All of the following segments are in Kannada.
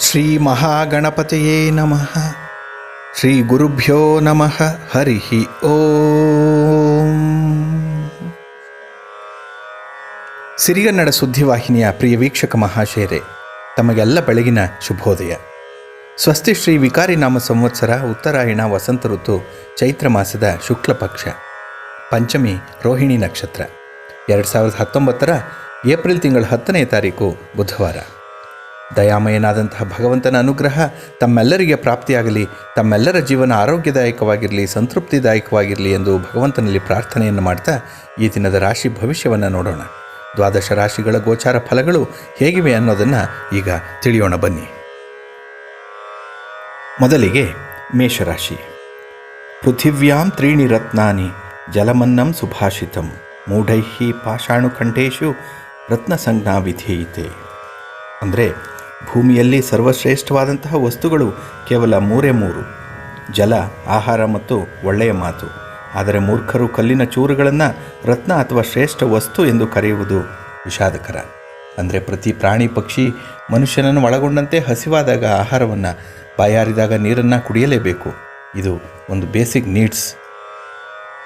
ಶ್ರೀ ಮಹಾಗಣಪತಿಯೇ ನಮಃ. ಶ್ರೀ ಗುರುಭ್ಯೋ ನಮಃ. ಹರಿ ಓಂ. ಸಿರಿಗನ್ನಡ ಸುದ್ದಿವಾಹಿನಿಯ ಪ್ರಿಯ ವೀಕ್ಷಕ ಮಹಾಶಯರೇ, ತಮಗೆಲ್ಲ ಬೆಳಗಿನ ಶುಭೋದಯ. ಸ್ವಸ್ತಿ ಶ್ರೀ ವಿಕಾರಿ ನಾಮ ಸಂವತ್ಸರ ಉತ್ತರಾಯಣ ವಸಂತ ಋತು ಚೈತ್ರ ಮಾಸದ ಶುಕ್ಲ ಪಕ್ಷ. ಪಂಚಮಿ ರೋಹಿಣಿ ನಕ್ಷತ್ರ. ಎರಡು ಸಾವಿರದ ಹತ್ತೊಂಬತ್ತರ ಏಪ್ರಿಲ್ ತಿಂಗಳ ಹತ್ತನೇ ತಾರೀಕು ಬುಧವಾರ. ದಯಾಮಯನಾದಂತಹ ಭಗವಂತನ ಅನುಗ್ರಹ ತಮ್ಮೆಲ್ಲರಿಗೆ ಪ್ರಾಪ್ತಿಯಾಗಲಿ, ತಮ್ಮೆಲ್ಲರ ಜೀವನ ಆರೋಗ್ಯದಾಯಕವಾಗಿರಲಿ, ಸಂತೃಪ್ತಿದಾಯಕವಾಗಿರಲಿ ಎಂದು ಭಗವಂತನಲ್ಲಿ ಪ್ರಾರ್ಥನೆಯನ್ನು ಮಾಡ್ತಾ ಈ ದಿನದ ರಾಶಿ ಭವಿಷ್ಯವನ್ನು ನೋಡೋಣ. ದ್ವಾದಶ ರಾಶಿಗಳ ಗೋಚಾರ ಫಲಗಳು ಹೇಗಿವೆ ಅನ್ನೋದನ್ನು ಈಗ ತಿಳಿಯೋಣ ಬನ್ನಿ. ಮೊದಲಿಗೆ ಮೇಷರಾಶಿ. ಪೃಥಿವ್ಯಾಂ ತ್ರೀಣಿ ರತ್ನಾನಿ ಜಲಮನ್ನಂ ಸುಭಾಷಿತಂ ಮೂಢೈಹಿ ಪಾಷಾಣುಖಂಡೇಶು ರತ್ನಸಂಜ್ಞಾ ವಿಧೇಯಿತೆ ಅಂದರೆ ಭೂಮಿಯಲ್ಲಿ ಸರ್ವಶ್ರೇಷ್ಠವಾದಂತಹ ವಸ್ತುಗಳು ಕೇವಲ ಮೂರೇ ಮೂರು, ಜಲ, ಆಹಾರ ಮತ್ತು ಒಳ್ಳೆಯ ಮಾತು. ಆದರೆ ಮೂರ್ಖರು ಕಲ್ಲಿನ ಚೂರುಗಳನ್ನು ರತ್ನ ಅಥವಾ ಶ್ರೇಷ್ಠ ವಸ್ತು ಎಂದು ಕರೆಯುವುದು ವಿಷಾದಕರ. ಅಂದರೆ ಪ್ರತಿ ಪ್ರಾಣಿ, ಪಕ್ಷಿ ಮನುಷ್ಯನನ್ನು ಒಳಗೊಂಡಂತೆ ಹಸಿವಾದಾಗ ಆಹಾರವನ್ನು ಬಾಯಾರಿದಾಗ ನೀರನ್ನು ಕುಡಿಯಲೇಬೇಕು. ಇದು ಒಂದು ಬೇಸಿಕ್ ನೀಡ್ಸ್.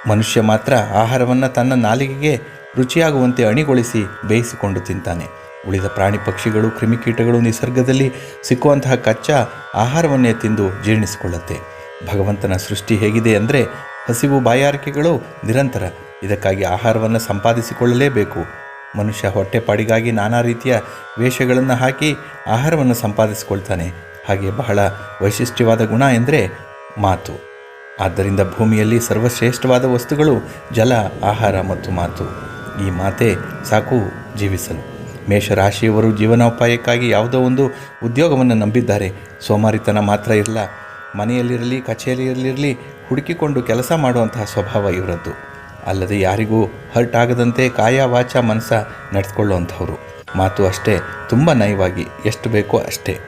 ಮನುಷ್ಯ ಮಾತ್ರ ಆಹಾರವನ್ನು ತನ್ನ ನಾಲಿಗೆಗೆ ರುಚಿಯಾಗುವಂತೆ ಅಣಿಗೊಳಿಸಿ ಬೇಯಿಸಿಕೊಂಡು ತಿಂತಾನೆ. ಉಳಿದ ಪ್ರಾಣಿ ಪಕ್ಷಿಗಳು, ಕ್ರಿಮಿಕೀಟಗಳು ನಿಸರ್ಗದಲ್ಲಿ ಸಿಕ್ಕುವಂತಹ ಕಚ್ಚಾ ಆಹಾರವನ್ನೇ ತಿಂದು ಜೀರ್ಣಿಸಿಕೊಳ್ಳುತ್ತೆ. ಭಗವಂತನ ಸೃಷ್ಟಿ ಹೇಗಿದೆ ಅಂದರೆ ಹಸಿವು ಬಾಯಾರಿಕೆಗಳು ನಿರಂತರ. ಇದಕ್ಕಾಗಿ ಆಹಾರವನ್ನು ಸಂಪಾದಿಸಿಕೊಳ್ಳಲೇಬೇಕು. ಮನುಷ್ಯ ಹೊಟ್ಟೆಪಾಡಿಗಾಗಿ ನಾನಾ ರೀತಿಯ ವೇಷಗಳನ್ನು ಹಾಕಿ ಆಹಾರವನ್ನು ಸಂಪಾದಿಸಿಕೊಳ್ತಾನೆ. ಹಾಗೆ ಬಹಳ ವೈಶಿಷ್ಟ್ಯವಾದ ಗುಣ ಎಂದರೆ ಮಾತು. ಆದ್ದರಿಂದ ಭೂಮಿಯಲ್ಲಿ ಸರ್ವಶ್ರೇಷ್ಠವಾದ ವಸ್ತುಗಳು ಜಲ, ಆಹಾರ ಮತ್ತು ಮಾತು. ಈ ಮಾತೆ ಸಾಕು ಜೀವಿಸಲು. ಮೇಷರಾಶಿಯವರು ಜೀವನೋಪಾಯಕ್ಕಾಗಿ ಯಾವುದೋ ಒಂದು ಉದ್ಯೋಗವನ್ನು ನಂಬಿದ್ದಾರೆ. ಸೋಮಾರಿತನ ಮಾತ್ರ ಇರಲ್ಲ ಮನೆಯಲ್ಲಿರಲಿ, ಕಚೇರಿಯಲ್ಲಿರಲಿ ಹುಡುಕಿಕೊಂಡು ಕೆಲಸ ಮಾಡುವಂತಹ ಸ್ವಭಾವ ಇವರದ್ದು. ಅಲ್ಲದೆ ಯಾರಿಗೂ ಹರ್ಟ್ ಆಗದಂತೆ ಕಾಯ ವಾಚ ಮನಸ್ಸ ನಡೆದುಕೊಳ್ಳುವಂಥವ್ರು ಮಾತು ಅಷ್ಟೇ, ತುಂಬ ನಯವಾಗಿ ಎಷ್ಟು ಬೇಕೋ ಅಷ್ಟೇ.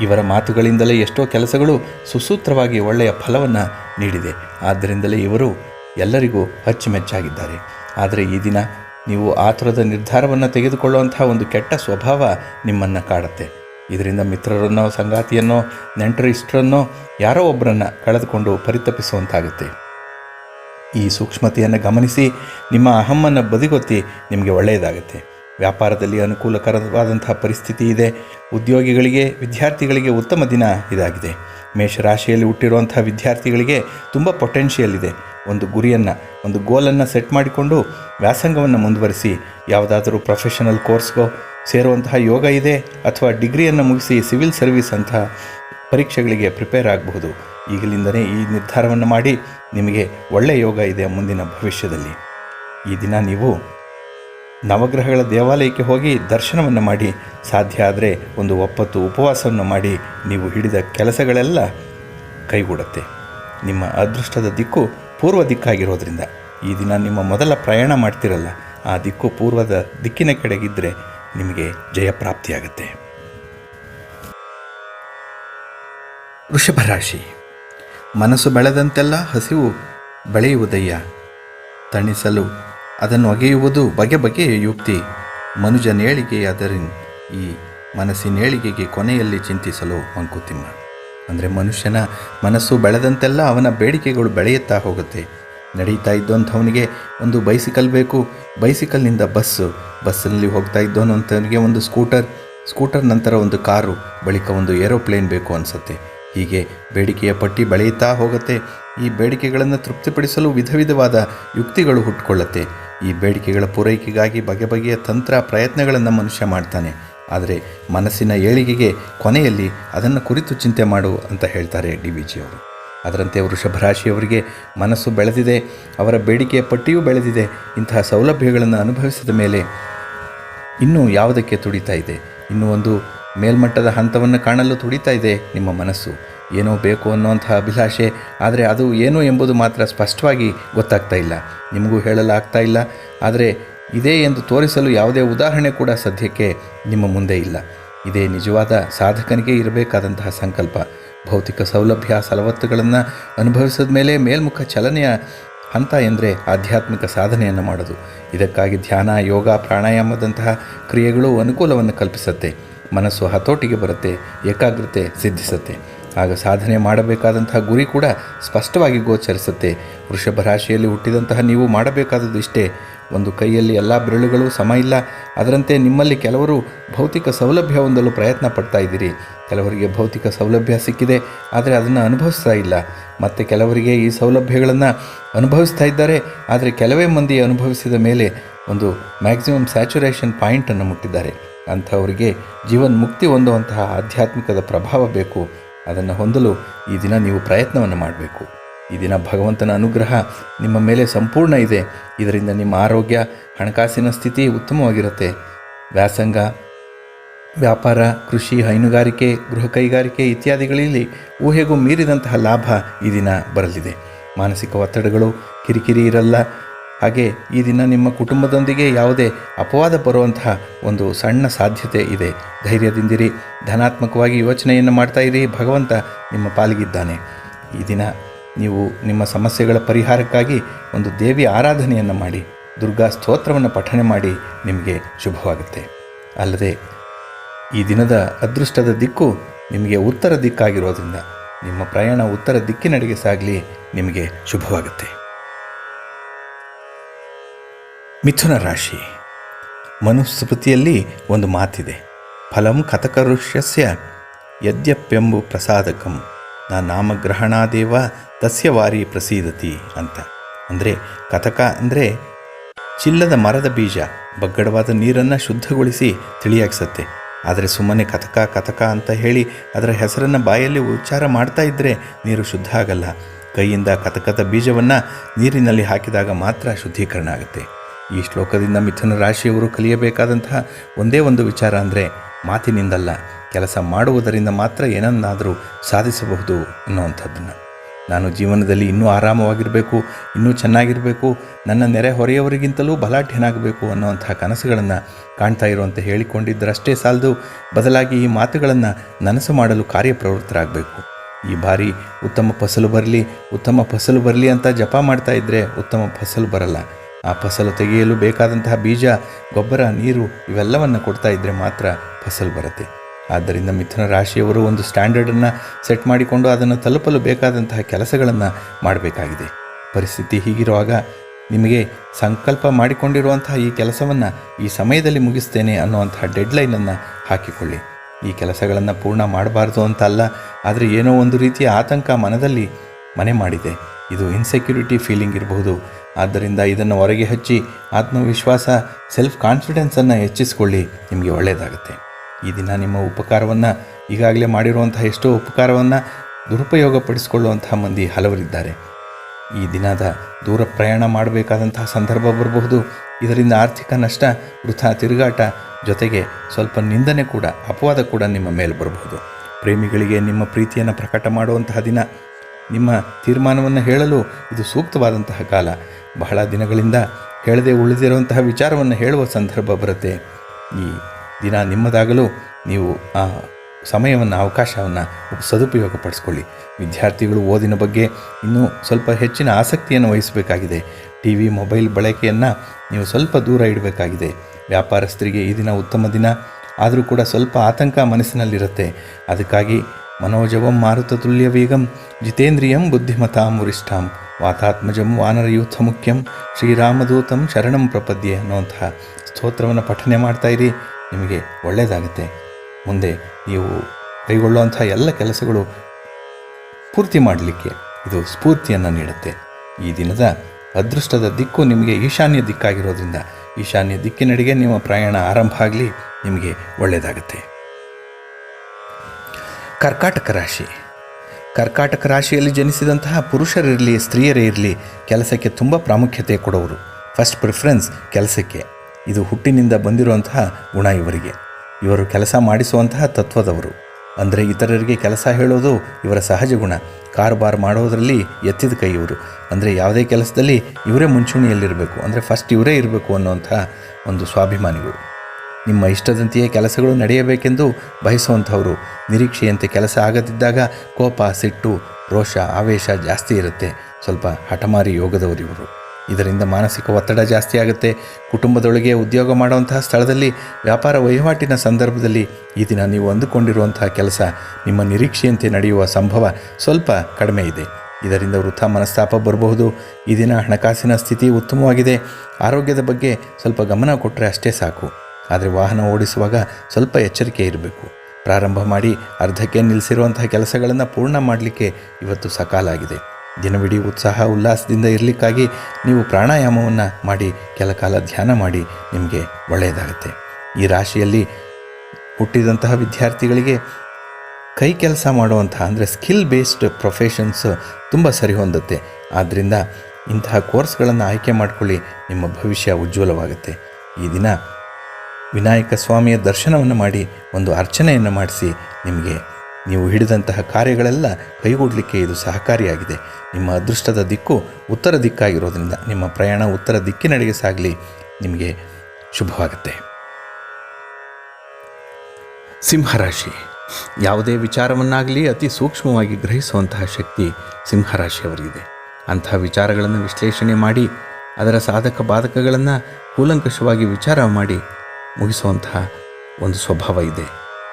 ಇವರ ಮಾತುಗಳಿಂದಲೇ ಎಷ್ಟೋ ಕೆಲಸಗಳು ಸುಸೂತ್ರವಾಗಿ ಒಳ್ಳೆಯ ಫಲವನ್ನು ನೀಡಿದೆ. ಆದ್ದರಿಂದಲೇ ಇವರು ಎಲ್ಲರಿಗೂ ಅಚ್ಚುಮೆಚ್ಚಾಗಿದ್ದಾರೆ. ಆದರೆ ಈ ದಿನ ನೀವು ಆತುರದ ನಿರ್ಧಾರವನ್ನು ತೆಗೆದುಕೊಳ್ಳುವಂತಹ ಒಂದು ಕೆಟ್ಟ ಸ್ವಭಾವ ನಿಮ್ಮನ್ನು ಕಾಡುತ್ತೆ. ಇದರಿಂದ ಮಿತ್ರರನ್ನೋ, ಸಂಗಾತಿಯನ್ನೋ, ನೆಂಟರು, ಇಷ್ಟರನ್ನೋ ಯಾರೋ ಒಬ್ಬರನ್ನು ಕಳೆದುಕೊಂಡು ಪರಿತಪಿಸುವಂತಾಗುತ್ತೆ. ಈ ಸೂಕ್ಷ್ಮತೆಯನ್ನು ಗಮನಿಸಿ ನಿಮ್ಮ ಅಹಮ್ಮನ್ನು ಬದಿಗೊತ್ತಿ ನಿಮಗೆ ಒಳ್ಳೆಯದಾಗುತ್ತೆ. ವ್ಯಾಪಾರದಲ್ಲಿ ಅನುಕೂಲಕರವಾದಂತಹ ಪರಿಸ್ಥಿತಿ ಇದೆ. ಉದ್ಯೋಗಿಗಳಿಗೆ, ವಿದ್ಯಾರ್ಥಿಗಳಿಗೆ ಉತ್ತಮ ದಿನ ಇದಾಗಿದೆ. ಮೇಷರಾಶಿಯಲ್ಲಿ ಹುಟ್ಟಿರುವಂಥ ವಿದ್ಯಾರ್ಥಿಗಳಿಗೆ ತುಂಬ ಪೊಟೆನ್ಷಿಯಲ್ ಇದೆ. ಒಂದು ಗುರಿಯನ್ನು, ಒಂದು ಗೋಲನ್ನು ಸೆಟ್ ಮಾಡಿಕೊಂಡು ವ್ಯಾಸಂಗವನ್ನು ಮುಂದುವರಿಸಿ, ಯಾವುದಾದರೂ ಪ್ರೊಫೆಷನಲ್ ಕೋರ್ಸ್ಗೋ ಸೇರುವಂತಹ ಯೋಗ ಇದೆ ಅಥವಾ ಡಿಗ್ರಿಯನ್ನು ಮುಗಿಸಿ ಸಿವಿಲ್ ಸರ್ವಿಸ್ ಅಂತಹ ಪರೀಕ್ಷೆಗಳಿಗೆ ಪ್ರಿಪೇರ್ ಆಗಬಹುದು. ಈಗಲಿಂದಲೇ ಈ ನಿರ್ಧಾರವನ್ನು ಮಾಡಿ ನಿಮಗೆ ಒಳ್ಳೆಯ ಯೋಗ ಇದೆ ಮುಂದಿನ ಭವಿಷ್ಯದಲ್ಲಿ. ಈ ದಿನ ನೀವು ನವಗ್ರಹಗಳ ದೇವಾಲಯಕ್ಕೆ ಹೋಗಿ ದರ್ಶನವನ್ನು ಮಾಡಿ. ಸಾಧ್ಯ ಆದರೆ ಒಂದು ಒಪ್ಪತ್ತು ಉಪವಾಸವನ್ನು ಮಾಡಿ. ನೀವು ಹಿಡಿದ ಕೆಲಸಗಳೆಲ್ಲ ಕೈಗೂಡುತ್ತೆ. ನಿಮ್ಮ ಅದೃಷ್ಟದ ದಿಕ್ಕು ಪೂರ್ವ ದಿಕ್ಕಾಗಿರೋದ್ರಿಂದ. ಈ ದಿನ ನಿಮ್ಮ ಮೊದಲ ಪ್ರಯಾಣ ಮಾಡ್ತಿರಲ್ಲ. ಆ ದಿಕ್ಕು ಪೂರ್ವದ ದಿಕ್ಕಿನ ಕಡೆಗಿದ್ದರೆ ನಿಮಗೆ ಜಯ ಪ್ರಾಪ್ತಿಯಾಗುತ್ತೆ. ವೃಷಭ ರಾಶಿ. ಮನಸ್ಸು ಬೆಳೆದಂತೆಲ್ಲ ಹಸಿವು ಬೆಳೆಯುವುದಯ್ಯ. ತಣಿಸಲು ಅದನ್ನು ಒಗೆಯುವುದು ಬಗೆ ಬಗೆಯ ಯುಕ್ತಿ. ಮನುಜನೇಳಿಗೆ ಅದರಿನ್ ಈ ಮನಸ್ಸಿನೇಳಿಗೆಗೆ ಕೊನೆಯಲ್ಲಿ ಚಿಂತಿಸಲು ಮಂಕುತಿಮ್ಮ. ಅಂದರೆ ಮನುಷ್ಯನ ಮನಸ್ಸು ಬೆಳೆದಂತೆಲ್ಲ ಅವನ ಬೇಡಿಕೆಗಳು ಬೆಳೆಯುತ್ತಾ ಹೋಗುತ್ತೆ. ನಡೀತಾ ಇದ್ದಂಥವನಿಗೆ ಒಂದು ಬೈಸಿಕಲ್ ಬೇಕು. ಬೈಸಿಕಲ್ನಿಂದ ಬಸ್ಸು ಬಸ್ಸಲ್ಲಿ ಹೋಗ್ತಾ ಇದ್ದವನಂಥವನಿಗೆ ಒಂದು ಸ್ಕೂಟರ್ ಸ್ಕೂಟರ್ ನಂತರ ಒಂದು ಕಾರು, ಬಳಿಕ ಒಂದು ಏರೋಪ್ಲೇನ್ ಬೇಕು ಅನಿಸುತ್ತೆ. ಹೀಗೆ ಬೇಡಿಕೆಯ ಪಟ್ಟಿ ಬೆಳೆಯುತ್ತಾ ಹೋಗುತ್ತೆ. ಈ ಬೇಡಿಕೆಗಳನ್ನು ತೃಪ್ತಿಪಡಿಸಲು ವಿಧ ವಿಧವಾದ ಯುಕ್ತಿಗಳು ಹುಟ್ಟುಕೊಳ್ಳುತ್ತೆ ಈ ಬೇಡಿಕೆಗಳ ಪೂರೈಕೆಗಾಗಿ ಬಗೆ ಬಗೆಯ ತಂತ್ರ ಪ್ರಯತ್ನಗಳನ್ನು ಮನುಷ್ಯ ಮಾಡ್ತಾನೆ. ಆದರೆ ಮನಸ್ಸಿನ ಏಳಿಗೆಗೆ ಕೊನೆಯಲ್ಲಿ ಅದನ್ನು ಕುರಿತು ಚಿಂತೆ ಮಾಡು ಅಂತ ಹೇಳ್ತಾರೆ ಡಿ ವಿ ಜಿಯವರು ಅದರಂತೆ ವೃಷಭ ರಾಶಿಯವರಿಗೆ ಮನಸ್ಸು ಬೆಳೆದಿದೆ, ಅವರ ಬೇಡಿಕೆಯ ಪಟ್ಟಿಯೂ ಬೆಳೆದಿದೆ, ಇಂತಹ ಸೌಲಭ್ಯಗಳನ್ನು ಅನುಭವಿಸಿದ ಮೇಲೆ ಇನ್ನೂ ಯಾವುದಕ್ಕೆ ತುಡಿತಾ ಇದೆ? ಇನ್ನೂ ಒಂದು ಮೇಲ್ಮಟ್ಟದ ಹಂತವನ್ನು ಕಾಣಲು ತುಡಿತಾ ಇದೆ ನಿಮ್ಮ ಮನಸ್ಸು. ಏನೋ ಬೇಕು ಅನ್ನುವಂಥ ಅಭಿಲಾಷೆ, ಆದರೆ ಅದು ಏನು ಎಂಬುದು ಮಾತ್ರ ಸ್ಪಷ್ಟವಾಗಿ ಗೊತ್ತಾಗ್ತಾ ಇಲ್ಲ. ನಿಮಗೂ ಹೇಳಲಾಗ್ತಾ ಇಲ್ಲ. ಆದರೆ ಇದೇ ಎಂದು ತೋರಿಸಲು ಯಾವುದೇ ಉದಾಹರಣೆ ಕೂಡ ಸದ್ಯಕ್ಕೆ ನಿಮ್ಮ ಮುಂದೆ ಇಲ್ಲ. ಇದೇ ನಿಜವಾದ ಸಾಧಕನಿಗೆ ಇರಬೇಕಾದಂತಹ ಸಂಕಲ್ಪ. ಭೌತಿಕ ಸೌಲಭ್ಯ ಸಲವತ್ತುಗಳನ್ನು ಅನುಭವಿಸಿದ ಮೇಲೆ ಮೇಲ್ಮುಖ ಚಲನೆಯ ಹಂತ ಎಂದರೆ ಆಧ್ಯಾತ್ಮಿಕ ಸಾಧನೆಯನ್ನು ಮಾಡೋದು. ಇದಕ್ಕಾಗಿ ಧ್ಯಾನ, ಯೋಗ, ಪ್ರಾಣಾಯಾಮದಂತಹ ಕ್ರಿಯೆಗಳು ಅನುಕೂಲವನ್ನು ಕಲ್ಪಿಸುತ್ತೆ. ಮನಸ್ಸು ಹತೋಟಿಗೆ ಬರುತ್ತೆ, ಏಕಾಗ್ರತೆ ಸಿದ್ಧಿಸುತ್ತೆ. ಆಗ ಸಾಧನೆ ಮಾಡಬೇಕಾದಂತಹ ಗುರಿ ಕೂಡ ಸ್ಪಷ್ಟವಾಗಿ ಗೋಚರಿಸುತ್ತೆ. ವೃಷಭ ರಾಶಿಯಲ್ಲಿ ಹುಟ್ಟಿದಂತಹ ನೀವು ಮಾಡಬೇಕಾದದ್ದು ಇಷ್ಟೇ. ಒಂದು ಕೈಯಲ್ಲಿ ಎಲ್ಲ ಬೆರಳುಗಳು ಸಮ ಇಲ್ಲ. ಅದರಂತೆ ನಿಮ್ಮಲ್ಲಿ ಕೆಲವರು ಭೌತಿಕ ಸೌಲಭ್ಯ ಹೊಂದಲು ಪ್ರಯತ್ನ ಪಡ್ತಾ ಇದ್ದೀರಿ. ಕೆಲವರಿಗೆ ಭೌತಿಕ ಸೌಲಭ್ಯ ಸಿಕ್ಕಿದೆ, ಆದರೆ ಅದನ್ನು ಅನುಭವಿಸ್ತಾ ಇಲ್ಲ. ಮತ್ತು ಕೆಲವರಿಗೆ ಈ ಸೌಲಭ್ಯಗಳನ್ನು ಅನುಭವಿಸ್ತಾ ಇದ್ದಾರೆ, ಆದರೆ ಕೆಲವೇ ಮಂದಿ ಅನುಭವಿಸಿದ ಮೇಲೆ ಒಂದು ಮ್ಯಾಕ್ಸಿಮಮ್ ಸ್ಯಾಚುರೇಷನ್ ಪಾಯಿಂಟನ್ನು ಮುಟ್ಟಿದ್ದಾರೆ. ಅಂಥವರಿಗೆ ಜೀವನ್ ಮುಕ್ತಿ ಹೊಂದುವಂತಹ ಆಧ್ಯಾತ್ಮಿಕದ ಪ್ರಭಾವ ಬೇಕು. ಅದನ್ನು ಹೊಂದಲು ಈ ದಿನ ನೀವು ಪ್ರಯತ್ನವನ್ನು ಮಾಡಬೇಕು. ಈ ದಿನ ಭಗವಂತನ ಅನುಗ್ರಹ ನಿಮ್ಮ ಮೇಲೆ ಸಂಪೂರ್ಣ ಇದೆ. ಇದರಿಂದ ನಿಮ್ಮ ಆರೋಗ್ಯ, ಹಣಕಾಸಿನ ಸ್ಥಿತಿ ಉತ್ತಮವಾಗಿರುತ್ತೆ. ವ್ಯಾಸಂಗ, ವ್ಯಾಪಾರ, ಕೃಷಿ, ಹೈನುಗಾರಿಕೆ, ಗೃಹ ಕೈಗಾರಿಕೆ ಇತ್ಯಾದಿಗಳಲ್ಲಿ ಊಹೆಗೂ ಮೀರಿದಂತಹ ಲಾಭ ಈ ದಿನ ಬರಲಿದೆ. ಮಾನಸಿಕ ಒತ್ತಡಗಳು, ಕಿರಿಕಿರಿ ಇರಲ್ಲ ಹಾಗೆ ಈ ದಿನ ನಿಮ್ಮ ಕುಟುಂಬದೊಂದಿಗೆ ಯಾವುದೇ ಅಪವಾದ ಬರುವಂತಹ ಒಂದು ಸಣ್ಣ ಸಾಧ್ಯತೆ ಇದೆ. ಧೈರ್ಯದಿಂದಿರಿ. ಧನಾತ್ಮಕವಾಗಿ ಯೋಚನೆಯನ್ನು ಮಾಡ್ತಾ ಇರಿ. ಭಗವಂತ ನಿಮ್ಮ ಪಾಲಿಗಿದ್ದಾನೆ. ಈ ದಿನ ನೀವು ನಿಮ್ಮ ಸಮಸ್ಯೆಗಳ ಪರಿಹಾರಕ್ಕಾಗಿ ಒಂದು ದೇವಿ ಆರಾಧನೆಯನ್ನು ಮಾಡಿ, ದುರ್ಗಾ ಸ್ತೋತ್ರವನ್ನು ಪಠನೆ ಮಾಡಿ ನಿಮಗೆ ಶುಭವಾಗುತ್ತೆ. ಅಲ್ಲದೆ ಈ ದಿನದ ಅದೃಷ್ಟದ ದಿಕ್ಕು ನಿಮಗೆ ಉತ್ತರ ದಿಕ್ಕಾಗಿರೋದ್ರಿಂದ ನಿಮ್ಮ ಪ್ರಯಾಣ ಉತ್ತರ ದಿಕ್ಕಿನಡೆಗೆ ಸಾಗಲಿ, ನಿಮಗೆ ಶುಭವಾಗುತ್ತೆ. ಮಿಥುನ ರಾಶಿ. ಮನುಸ್ಮೃತಿಯಲ್ಲಿ ಒಂದು ಮಾತಿದೆ. ಫಲಂ ಕಥಕರುಷ್ಯಸ್ಯ ಯದ್ಯಪ್ಯಂಬು ಪ್ರಸಾದಕಂ. ನಾ ನಾಮಗ್ರಹಣಾದೇವ ತಸ್ಯ ವಾರಿ ಪ್ರಸೀದತಿ ಅಂತ. ಅಂದರೆ ಕಥಕ ಅಂದರೆ ಚಿಲ್ಲದ ಮರದ ಬೀಜ, ಬಗ್ಗಡವಾದ ನೀರನ್ನು ಶುದ್ಧಗೊಳಿಸಿ ತಿಳಿಯಾಗಿಸತ್ತೆ. ಆದರೆ ಸುಮ್ಮನೆ ಕಥಕ ಕಥಕ ಅಂತ ಹೇಳಿ ಅದರ ಹೆಸರನ್ನು ಬಾಯಲ್ಲಿ ಉಚ್ಚಾರ ಮಾಡ್ತಾ ಇದ್ದರೆ ನೀರು ಶುದ್ಧ ಆಗಲ್ಲ. ಕೈಯಿಂದ ಕಥಕದ ಬೀಜವನ್ನು ನೀರಿನಲ್ಲಿ ಹಾಕಿದಾಗ ಮಾತ್ರ ಶುದ್ಧೀಕರಣ ಆಗುತ್ತೆ. ಈ ಶ್ಲೋಕದಿಂದ ಮಿಥುನ ರಾಶಿಯವರು ಕಲಿಯಬೇಕಾದಂತಹ ಒಂದೇ ಒಂದು ವಿಚಾರ ಅಂದರೆ ಮಾತಿನಿಂದಲ್ಲ. ಕೆಲಸ ಮಾಡುವುದರಿಂದ ಮಾತ್ರ ಏನನ್ನಾದರೂ ಸಾಧಿಸಬಹುದು ಅನ್ನುವಂಥದ್ದನ್ನು. ನಾನು ಜೀವನದಲ್ಲಿ ಇನ್ನೂ ಆರಾಮವಾಗಿರಬೇಕು, ಇನ್ನೂ ಚೆನ್ನಾಗಿರಬೇಕು, ನನ್ನ ನೆರೆ ಹೊರೆಯವರಿಗಿಂತಲೂ ಬಲಾಢ್ಯನಾಗಬೇಕು ಅನ್ನುವಂಥ ಕನಸುಗಳನ್ನು ಕಾಣ್ತಾ ಇರುವಂತೆ ಹೇಳಿಕೊಂಡಿದ್ದರಷ್ಟೇ ಸಾಲದು ಬದಲಾಗಿ ಈ ಮಾತುಗಳನ್ನು ನನಸು ಮಾಡಲು ಕಾರ್ಯಪ್ರವೃತ್ತರಾಗಬೇಕು. ಈ ಬಾರಿ ಉತ್ತಮ ಫಸಲು ಬರಲಿ, ಉತ್ತಮ ಫಸಲು ಬರಲಿ ಅಂತ ಜಪ ಮಾಡ್ತಾ ಇದ್ದರೆ ಉತ್ತಮ ಫಸಲು ಬರಲ್ಲ. ಆ ಫಸಲು ತೆಗೆಯಲು ಬೇಕಾದಂತಹ ಬೀಜ, ಗೊಬ್ಬರ, ನೀರು ಇವೆಲ್ಲವನ್ನು ಕೊಡ್ತಾ ಇದ್ದರೆ ಮಾತ್ರ ಫಸಲು ಬರುತ್ತೆ. ಆದ್ದರಿಂದ ಮಿಥುನ ರಾಶಿಯವರು ಒಂದು ಸ್ಟ್ಯಾಂಡರ್ಡನ್ನು ಸೆಟ್ ಮಾಡಿಕೊಂಡು ಅದನ್ನು ತಲುಪಲು ಬೇಕಾದಂತಹ ಕೆಲಸಗಳನ್ನು ಮಾಡಬೇಕಾಗಿದೆ. ಪರಿಸ್ಥಿತಿ ಹೀಗಿರುವಾಗ ನಿಮಗೆ ಸಂಕಲ್ಪ ಮಾಡಿಕೊಂಡಿರುವಂತಹ ಈ ಕೆಲಸವನ್ನು ಈ ಸಮಯದಲ್ಲಿ ಮುಗಿಸ್ತೇನೆ ಅನ್ನುವಂತಹ ಡೆಡ್ಲೈನನ್ನು ಹಾಕಿಕೊಳ್ಳಿ. ಈ ಕೆಲಸಗಳನ್ನು ಪೂರ್ಣ ಮಾಡಬಾರ್ದು ಅಂತ ಅಲ್ಲ ಆದರೆ ಏನೋ ಒಂದು ರೀತಿಯ ಆತಂಕ ಮನದಲ್ಲಿ ಮನೆ ಮಾಡಿದೆ. ಇದು ಇನ್ಸೆಕ್ಯೂರಿಟಿ ಫೀಲಿಂಗ್ ಇರಬಹುದು. ಆದ್ದರಿಂದ ಇದನ್ನು ಹೊರಗೆ ಹಚ್ಚಿ ಆತ್ಮವಿಶ್ವಾಸ ಸೆಲ್ಫ್ ಕಾನ್ಫಿಡೆನ್ಸನ್ನು ಹೆಚ್ಚಿಸಿಕೊಳ್ಳಿ. ನಿಮಗೆ ಒಳ್ಳೆಯದಾಗುತ್ತೆ. ಈ ದಿನ ನಿಮ್ಮ ಉಪಕಾರವನ್ನು ಈಗಾಗಲೇ ಮಾಡಿರುವಂತಹ ಎಷ್ಟೋ ಉಪಕಾರವನ್ನು ದುರುಪಯೋಗಪಡಿಸಿಕೊಳ್ಳುವಂತಹ ಮಂದಿ ಹಲವರಿದ್ದಾರೆ. ಈ ದಿನದ ದೂರ ಪ್ರಯಾಣ ಮಾಡಬೇಕಾದಂತಹ ಸಂದರ್ಭ ಬರಬಹುದು. ಇದರಿಂದ ಆರ್ಥಿಕ ನಷ್ಟ, ವೃಥಾ ತಿರುಗಾಟ ಜೊತೆಗೆ ಸ್ವಲ್ಪ ನಿಂದನೆ ಕೂಡ, ಅಪವಾದ ಕೂಡ ನಿಮ್ಮ ಮೇಲೆ ಬರಬಹುದು. ಪ್ರೇಮಿಗಳಿಗೆ ನಿಮ್ಮ ಪ್ರೀತಿಯನ್ನು ಪ್ರಕಟ ಮಾಡುವಂತಹ ದಿನ ನಿಮ್ಮ ತೀರ್ಮಾನವನ್ನು ಹೇಳಲು ಇದು ಸೂಕ್ತವಾದಂತಹ ಕಾಲ. ಬಹಳ ದಿನಗಳಿಂದ ಹೇಳದೆ ಉಳಿದಿರುವಂತಹ ವಿಚಾರವನ್ನು ಹೇಳುವ ಸಂದರ್ಭ ಬರುತ್ತೆ. ಈ ದಿನ ನಿಮ್ಮದಾಗಲು ನೀವು ಆ ಸಮಯವನ್ನು, ಅವಕಾಶವನ್ನು ಸದುಪಯೋಗಪಡಿಸ್ಕೊಳ್ಳಿ. ವಿದ್ಯಾರ್ಥಿಗಳು ಓದಿನ ಬಗ್ಗೆ ಇನ್ನೂ ಸ್ವಲ್ಪ ಹೆಚ್ಚಿನ ಆಸಕ್ತಿಯನ್ನು ವಹಿಸಬೇಕಾಗಿದೆ. ಟಿ ವಿ ಮೊಬೈಲ್ ಬಳಕೆಯನ್ನು ನೀವು ಸ್ವಲ್ಪ ದೂರ ಇಡಬೇಕಾಗಿದೆ. ವ್ಯಾಪಾರಸ್ಥರಿಗೆ ಈ ದಿನ ಉತ್ತಮ ದಿನ. ಆದರೂ ಕೂಡ ಸ್ವಲ್ಪ ಆತಂಕ ಮನಸ್ಸಿನಲ್ಲಿರುತ್ತೆ. ಅದಕ್ಕಾಗಿ ತುಲ್ಯ ವೇಗಂ ಜಿತೇಂದ್ರಿಯಂ ಬುದ್ಧಿಮತಾಂ ವರಿಷ್ಠಾಂ ವಾತಾತ್ಮಜಂ ವಾನರಯೂಥ ಮುಖ್ಯಂ ಶ್ರೀರಾಮದೂತಂ ಶರಣಂ ಪ್ರಪದ್ಯೆ ಅನ್ನುವಂತಹ ಸ್ತೋತ್ರವನ್ನು ಪಠನೆ ಮಾಡ್ತಾ ಇರಿ ನಿಮಗೆ ಒಳ್ಳೆಯದಾಗುತ್ತೆ ಮುಂದೆ ನೀವು ಕೈಗೊಳ್ಳುವಂಥ ಎಲ್ಲ ಕೆಲಸಗಳು ಪೂರ್ತಿ ಮಾಡಲಿಕ್ಕೆ ಇದು ಸ್ಫೂರ್ತಿಯನ್ನು ನೀಡುತ್ತೆ ಈ ದಿನದ ಅದೃಷ್ಟದ ದಿಕ್ಕು ನಿಮಗೆ ಈಶಾನ್ಯ ದಿಕ್ಕಾಗಿರೋದ್ರಿಂದ ಈಶಾನ್ಯ ದಿಕ್ಕಿನಡೆಗೆ ನಿಮ್ಮ ಪ್ರಯಾಣ ಆರಂಭ ಆಗಲಿ ನಿಮಗೆ ಒಳ್ಳೆಯದಾಗುತ್ತೆ ಕರ್ಕಾಟಕ ರಾಶಿ. ಕರ್ಕಾಟಕ ರಾಶಿಯಲ್ಲಿ ಜನಿಸಿದಂತಹ ಪುರುಷರಿರಲಿ ಸ್ತ್ರೀಯರೇ ಇರಲಿ, ಕೆಲಸಕ್ಕೆ ತುಂಬ ಪ್ರಾಮುಖ್ಯತೆ ಕೊಡೋರು. ಫಸ್ಟ್ ಪ್ರಿಫರೆನ್ಸ್ ಕೆಲಸಕ್ಕೆ. ಇದು ಹುಟ್ಟಿನಿಂದ ಬಂದಿರುವಂತಹ ಗುಣ ಇವರಿಗೆ. ಇವರು ಕೆಲಸ ಮಾಡಿಸುವಂತಹ ತತ್ವದವರು. ಅಂದರೆ ಇತರರಿಗೆ ಕೆಲಸ ಹೇಳೋದು ಇವರ ಸಹಜ ಗುಣ. ಕಾರುಬಾರ್ ಮಾಡೋದರಲ್ಲಿ ಎತ್ತಿದ ಕೈ ಇವರು. ಅಂದರೆ ಯಾವುದೇ ಕೆಲಸದಲ್ಲಿ ಇವರೇ ಮುಂಚೂಣಿಯಲ್ಲಿರಬೇಕು. ಅಂದರೆ ಫಸ್ಟ್ ಇವರೇ ಇರಬೇಕು ಅನ್ನುವಂಥ ಒಂದು ಸ್ವಾಭಿಮಾನಿಗಳು. ನಿಮ್ಮ ಇಷ್ಟದಂತೆಯೇ ಕೆಲಸಗಳು ನಡೆಯಬೇಕೆಂದು ಬಯಸುವಂಥವರು. ನಿರೀಕ್ಷೆಯಂತೆ ಕೆಲಸ ಆಗದಿದ್ದಾಗ ಕೋಪ, ಸಿಟ್ಟು, ರೋಷ, ಆವೇಶ ಜಾಸ್ತಿ ಇರುತ್ತೆ. ಸ್ವಲ್ಪ ಹಠಮಾರಿ ಯೋಗದವರಿವರು ಇದರಿಂದ ಮಾನಸಿಕ ಒತ್ತಡ ಜಾಸ್ತಿ ಆಗುತ್ತೆ. ಕುಟುಂಬದೊಳಗೆ ಉದ್ಯೋಗ ಮಾಡುವಂತಹ ಸ್ಥಳದಲ್ಲಿ, ವ್ಯಾಪಾರ ವಹಿವಾಟಿನ ಸಂದರ್ಭದಲ್ಲಿ ಈ ದಿನ ನೀವು ಅಂದುಕೊಂಡಿರುವಂತಹ ಕೆಲಸ, ನಿಮ್ಮ ನಿರೀಕ್ಷೆಯಂತೆ ನಡೆಯುವ ಸಂಭವ ಸ್ವಲ್ಪ ಕಡಿಮೆ ಇದೆ. ಇದರಿಂದ ವೃಥ ಮನಸ್ತಾಪ ಬರಬಹುದು. ಈ ದಿನ ಹಣಕಾಸಿನ ಸ್ಥಿತಿ ಉತ್ತಮವಾಗಿದೆ. ಆರೋಗ್ಯದ ಬಗ್ಗೆ ಸ್ವಲ್ಪ ಗಮನ ಕೊಟ್ಟರೆ ಅಷ್ಟೇ ಸಾಕು. ಆದರೆ ವಾಹನ ಓಡಿಸುವಾಗ ಸ್ವಲ್ಪ ಎಚ್ಚರಿಕೆ ಇರಬೇಕು. ಪ್ರಾರಂಭ ಮಾಡಿ ಅರ್ಧಕ್ಕೆ ನಿಲ್ಲಿಸಿರುವಂತಹ ಕೆಲಸಗಳನ್ನು ಪೂರ್ಣ ಮಾಡಲಿಕ್ಕೆ ಇವತ್ತು ಸಕಾಲ ಆಗಿದೆ. ದಿನವಿಡೀ ಉತ್ಸಾಹ, ಉಲ್ಲಾಸದಿಂದ ಇರಲಿಕ್ಕಾಗಿ ನೀವು ಪ್ರಾಣಾಯಾಮವನ್ನು ಮಾಡಿ ಕೆಲ ಕಾಲ ಧ್ಯಾನ ಮಾಡಿ ನಿಮಗೆ ಒಳ್ಳೆಯದಾಗುತ್ತೆ. ಈ ರಾಶಿಯಲ್ಲಿ ಹುಟ್ಟಿದಂತಹ ವಿದ್ಯಾರ್ಥಿಗಳಿಗೆ ಕೈ ಕೆಲಸ ಮಾಡುವಂತಹ ಅಂದರೆ ಸ್ಕಿಲ್ ಬೇಸ್ಡ್ ಪ್ರೊಫೆಷನ್ಸ್ ತುಂಬ ಸರಿ ಹೊಂದುತ್ತೆ. ಆದ್ದರಿಂದ ಇಂತಹ ಕೋರ್ಸ್ಗಳನ್ನು ಆಯ್ಕೆ ಮಾಡಿಕೊಳ್ಳಿ, ನಿಮ್ಮ ಭವಿಷ್ಯ ಉಜ್ವಲವಾಗುತ್ತೆ. ಈ ದಿನ ವಿನಾಯಕ ಸ್ವಾಮಿಯ ದರ್ಶನವನ್ನು ಮಾಡಿ ಒಂದು ಅರ್ಚನೆಯನ್ನು ಮಾಡಿಸಿ ನಿಮಗೆ ನೀವು ಹಿಡಿದಂತಹ ಕಾರ್ಯಗಳೆಲ್ಲ ಕೈಗೂಡಲಿಕ್ಕೆ ಇದು ಸಹಕಾರಿಯಾಗಿದೆ. ನಿಮ್ಮ ಅದೃಷ್ಟದ ದಿಕ್ಕು ಉತ್ತರ ದಿಕ್ಕಾಗಿರೋದ್ರಿಂದ ನಿಮ್ಮ ಪ್ರಯಾಣ ಉತ್ತರ ದಿಕ್ಕಿನಡೆಗೆ ಸಾಗಲಿ. ನಿಮಗೆ ಶುಭವಾಗುತ್ತೆ. ಸಿಂಹರಾಶಿ. ಯಾವುದೇ ವಿಚಾರವನ್ನಾಗಲಿ ಅತಿ ಸೂಕ್ಷ್ಮವಾಗಿ ಗ್ರಹಿಸುವಂತಹ ಶಕ್ತಿ ಸಿಂಹರಾಶಿಯವರಿಗಿದೆ. ಅಂತಹ ವಿಚಾರಗಳನ್ನು ವಿಶ್ಲೇಷಣೆ ಮಾಡಿ ಅದರ ಸಾಧಕ ಬಾಧಕಗಳನ್ನು ಕೂಲಂಕಷವಾಗಿ ವಿಚಾರ ಮಾಡಿ ಮುಗಿಸುವಂತಹ ಒಂದು ಸ್ವಭಾವ ಇದೆ.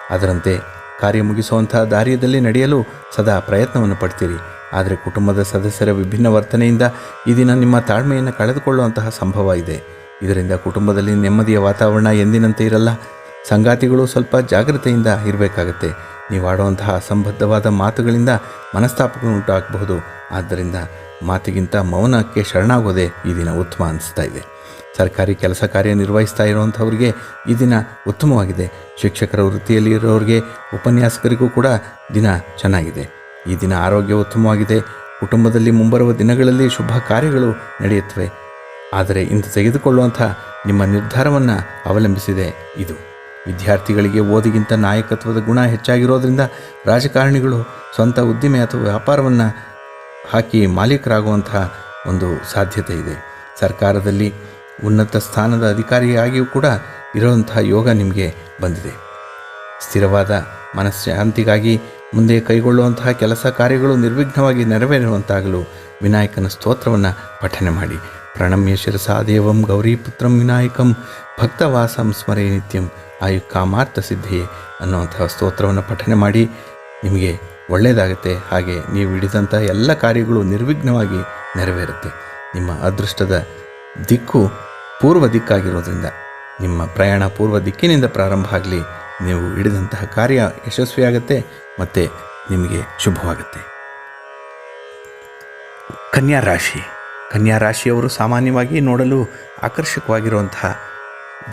ಅದರಂತೆ ಕಾರ್ಯ ಮುಗಿಸುವಂತಹ ದಾರಿಯಲ್ಲಿ ನಡೆಯಲು ಸದಾ ಪ್ರಯತ್ನವನ್ನು ಪಡ್ತೀರಿ. ಆದರೆ ಕುಟುಂಬದ ಸದಸ್ಯರ ವಿಭಿನ್ನ ವರ್ತನೆಯಿಂದ ಈ ದಿನ ನಿಮ್ಮ ತಾಳ್ಮೆಯನ್ನು ಕಳೆದುಕೊಳ್ಳುವಂತಹ ಸಂಭವ ಇದೆ. ಇದರಿಂದ ಕುಟುಂಬದಲ್ಲಿ ನೆಮ್ಮದಿಯ ವಾತಾವರಣ ಎಂದಿನಂತೆ ಇರಲ್ಲ. ಸಂಗಾತಿಗಳು ಸ್ವಲ್ಪ ಜಾಗ್ರತೆಯಿಂದ ಇರಬೇಕಾಗತ್ತೆ. ನೀವು ಆಡುವಂತಹ ಅಸಂಬದ್ಧವಾದ ಮಾತುಗಳಿಂದ ಮನಸ್ತಾಪಗಳು ಉಂಟಾಗಬಹುದು. ಆದ್ದರಿಂದ ಮಾತಿಗಿಂತ ಮೌನಕ್ಕೆ ಶರಣಾಗೋದೇ ಈ ದಿನ ಉತ್ತಮ ಅನಿಸ್ತಾ ಇದೆ. ಸರ್ಕಾರಿ ಕೆಲಸ ಕಾರ್ಯ ನಿರ್ವಹಿಸ್ತಾ ಇರುವಂಥವ್ರಿಗೆ ಈ ದಿನ ಉತ್ತಮವಾಗಿದೆ. ಶಿಕ್ಷಕರ ವೃತ್ತಿಯಲ್ಲಿ ಇರೋರಿಗೆ, ಉಪನ್ಯಾಸಕರಿಗೂ ಕೂಡ ದಿನ ಚೆನ್ನಾಗಿದೆ. ಈ ದಿನ ಆರೋಗ್ಯ ಉತ್ತಮವಾಗಿದೆ. ಕುಟುಂಬದಲ್ಲಿ ಮುಂಬರುವ ದಿನಗಳಲ್ಲಿ ಶುಭ ಕಾರ್ಯಗಳು ನಡೆಯುತ್ತವೆ. ಆದರೆ ಇಂದು ತೆಗೆದುಕೊಳ್ಳುವಂಥ ನಿಮ್ಮ ನಿರ್ಧಾರವನ್ನು ಅವಲಂಬಿಸಿದೆ ಇದು. ವಿದ್ಯಾರ್ಥಿಗಳಿಗೆ ಓದಿಗಿಂತ ನಾಯಕತ್ವದ ಗುಣ ಹೆಚ್ಚಾಗಿರೋದ್ರಿಂದ ರಾಜಕಾರಣಿಗಳು ಸ್ವಂತ ಉದ್ದಿಮೆ ಅಥವಾ ವ್ಯಾಪಾರವನ್ನು ಹಾಕಿ ಮಾಲೀಕರಾಗುವಂತಹ ಒಂದು ಸಾಧ್ಯತೆ ಇದೆ. ಸರ್ಕಾರದಲ್ಲಿ ಉನ್ನತ ಸ್ಥಾನದ ಅಧಿಕಾರಿಯಾಗಿಯೂ ಕೂಡ ಇರುವಂತಹ ಯೋಗ ನಿಮಗೆ ಬಂದಿದೆ. ಸ್ಥಿರವಾದ ಮನಃಶಾಂತಿಗಾಗಿ ಮುಂದೆ ಕೈಗೊಳ್ಳುವಂತಹ ಕೆಲಸ ಕಾರ್ಯಗಳು ನಿರ್ವಿಘ್ನವಾಗಿ ನೆರವೇರುವಂತಾಗಲು ವಿನಾಯಕನ ಸ್ತೋತ್ರವನ್ನು ಪಠನೆ ಮಾಡಿ. ಪ್ರಣಮ್ಯ ಸಾದೇವಂ ಗೌರಿಪುತ್ರಂ ವಿನಾಯಕಂ ಭಕ್ತವಾಸಂ ಸ್ಮರೇ ನಿತ್ಯಂ ಆಯು ಕಾಮಾರ್ಥ ಸಿದ್ಧಿಯೇ ಅನ್ನುವಂತಹ ಸ್ತೋತ್ರವನ್ನು ಪಠನೆ ಮಾಡಿ ನಿಮಗೆ ಒಳ್ಳೆಯದಾಗುತ್ತೆ. ಹಾಗೆ ನೀವು ಹಿಡಿದಂಥ ಎಲ್ಲ ಕಾರ್ಯಗಳು ನಿರ್ವಿಘ್ನವಾಗಿ ನೆರವೇರುತ್ತೆ. ನಿಮ್ಮ ಅದೃಷ್ಟದ ದಿಕ್ಕು ಪೂರ್ವ ದಿಕ್ಕಾಗಿರೋದ್ರಿಂದ. ನಿಮ್ಮ ಪ್ರಯಾಣ ಪೂರ್ವ ದಿಕ್ಕಿನಿಂದ ಪ್ರಾರಂಭ ಆಗಲಿ, ನೀವು ಹಿಡಿದಂತಹ ಕಾರ್ಯ ಯಶಸ್ವಿಯಾಗುತ್ತೆ ಮತ್ತು ನಿಮಗೆ ಶುಭವಾಗುತ್ತೆ. ಕನ್ಯಾ ರಾಶಿ. ಕನ್ಯಾ ರಾಶಿಯವರು ಸಾಮಾನ್ಯವಾಗಿ ನೋಡಲು ಆಕರ್ಷಕವಾಗಿರುವಂತಹ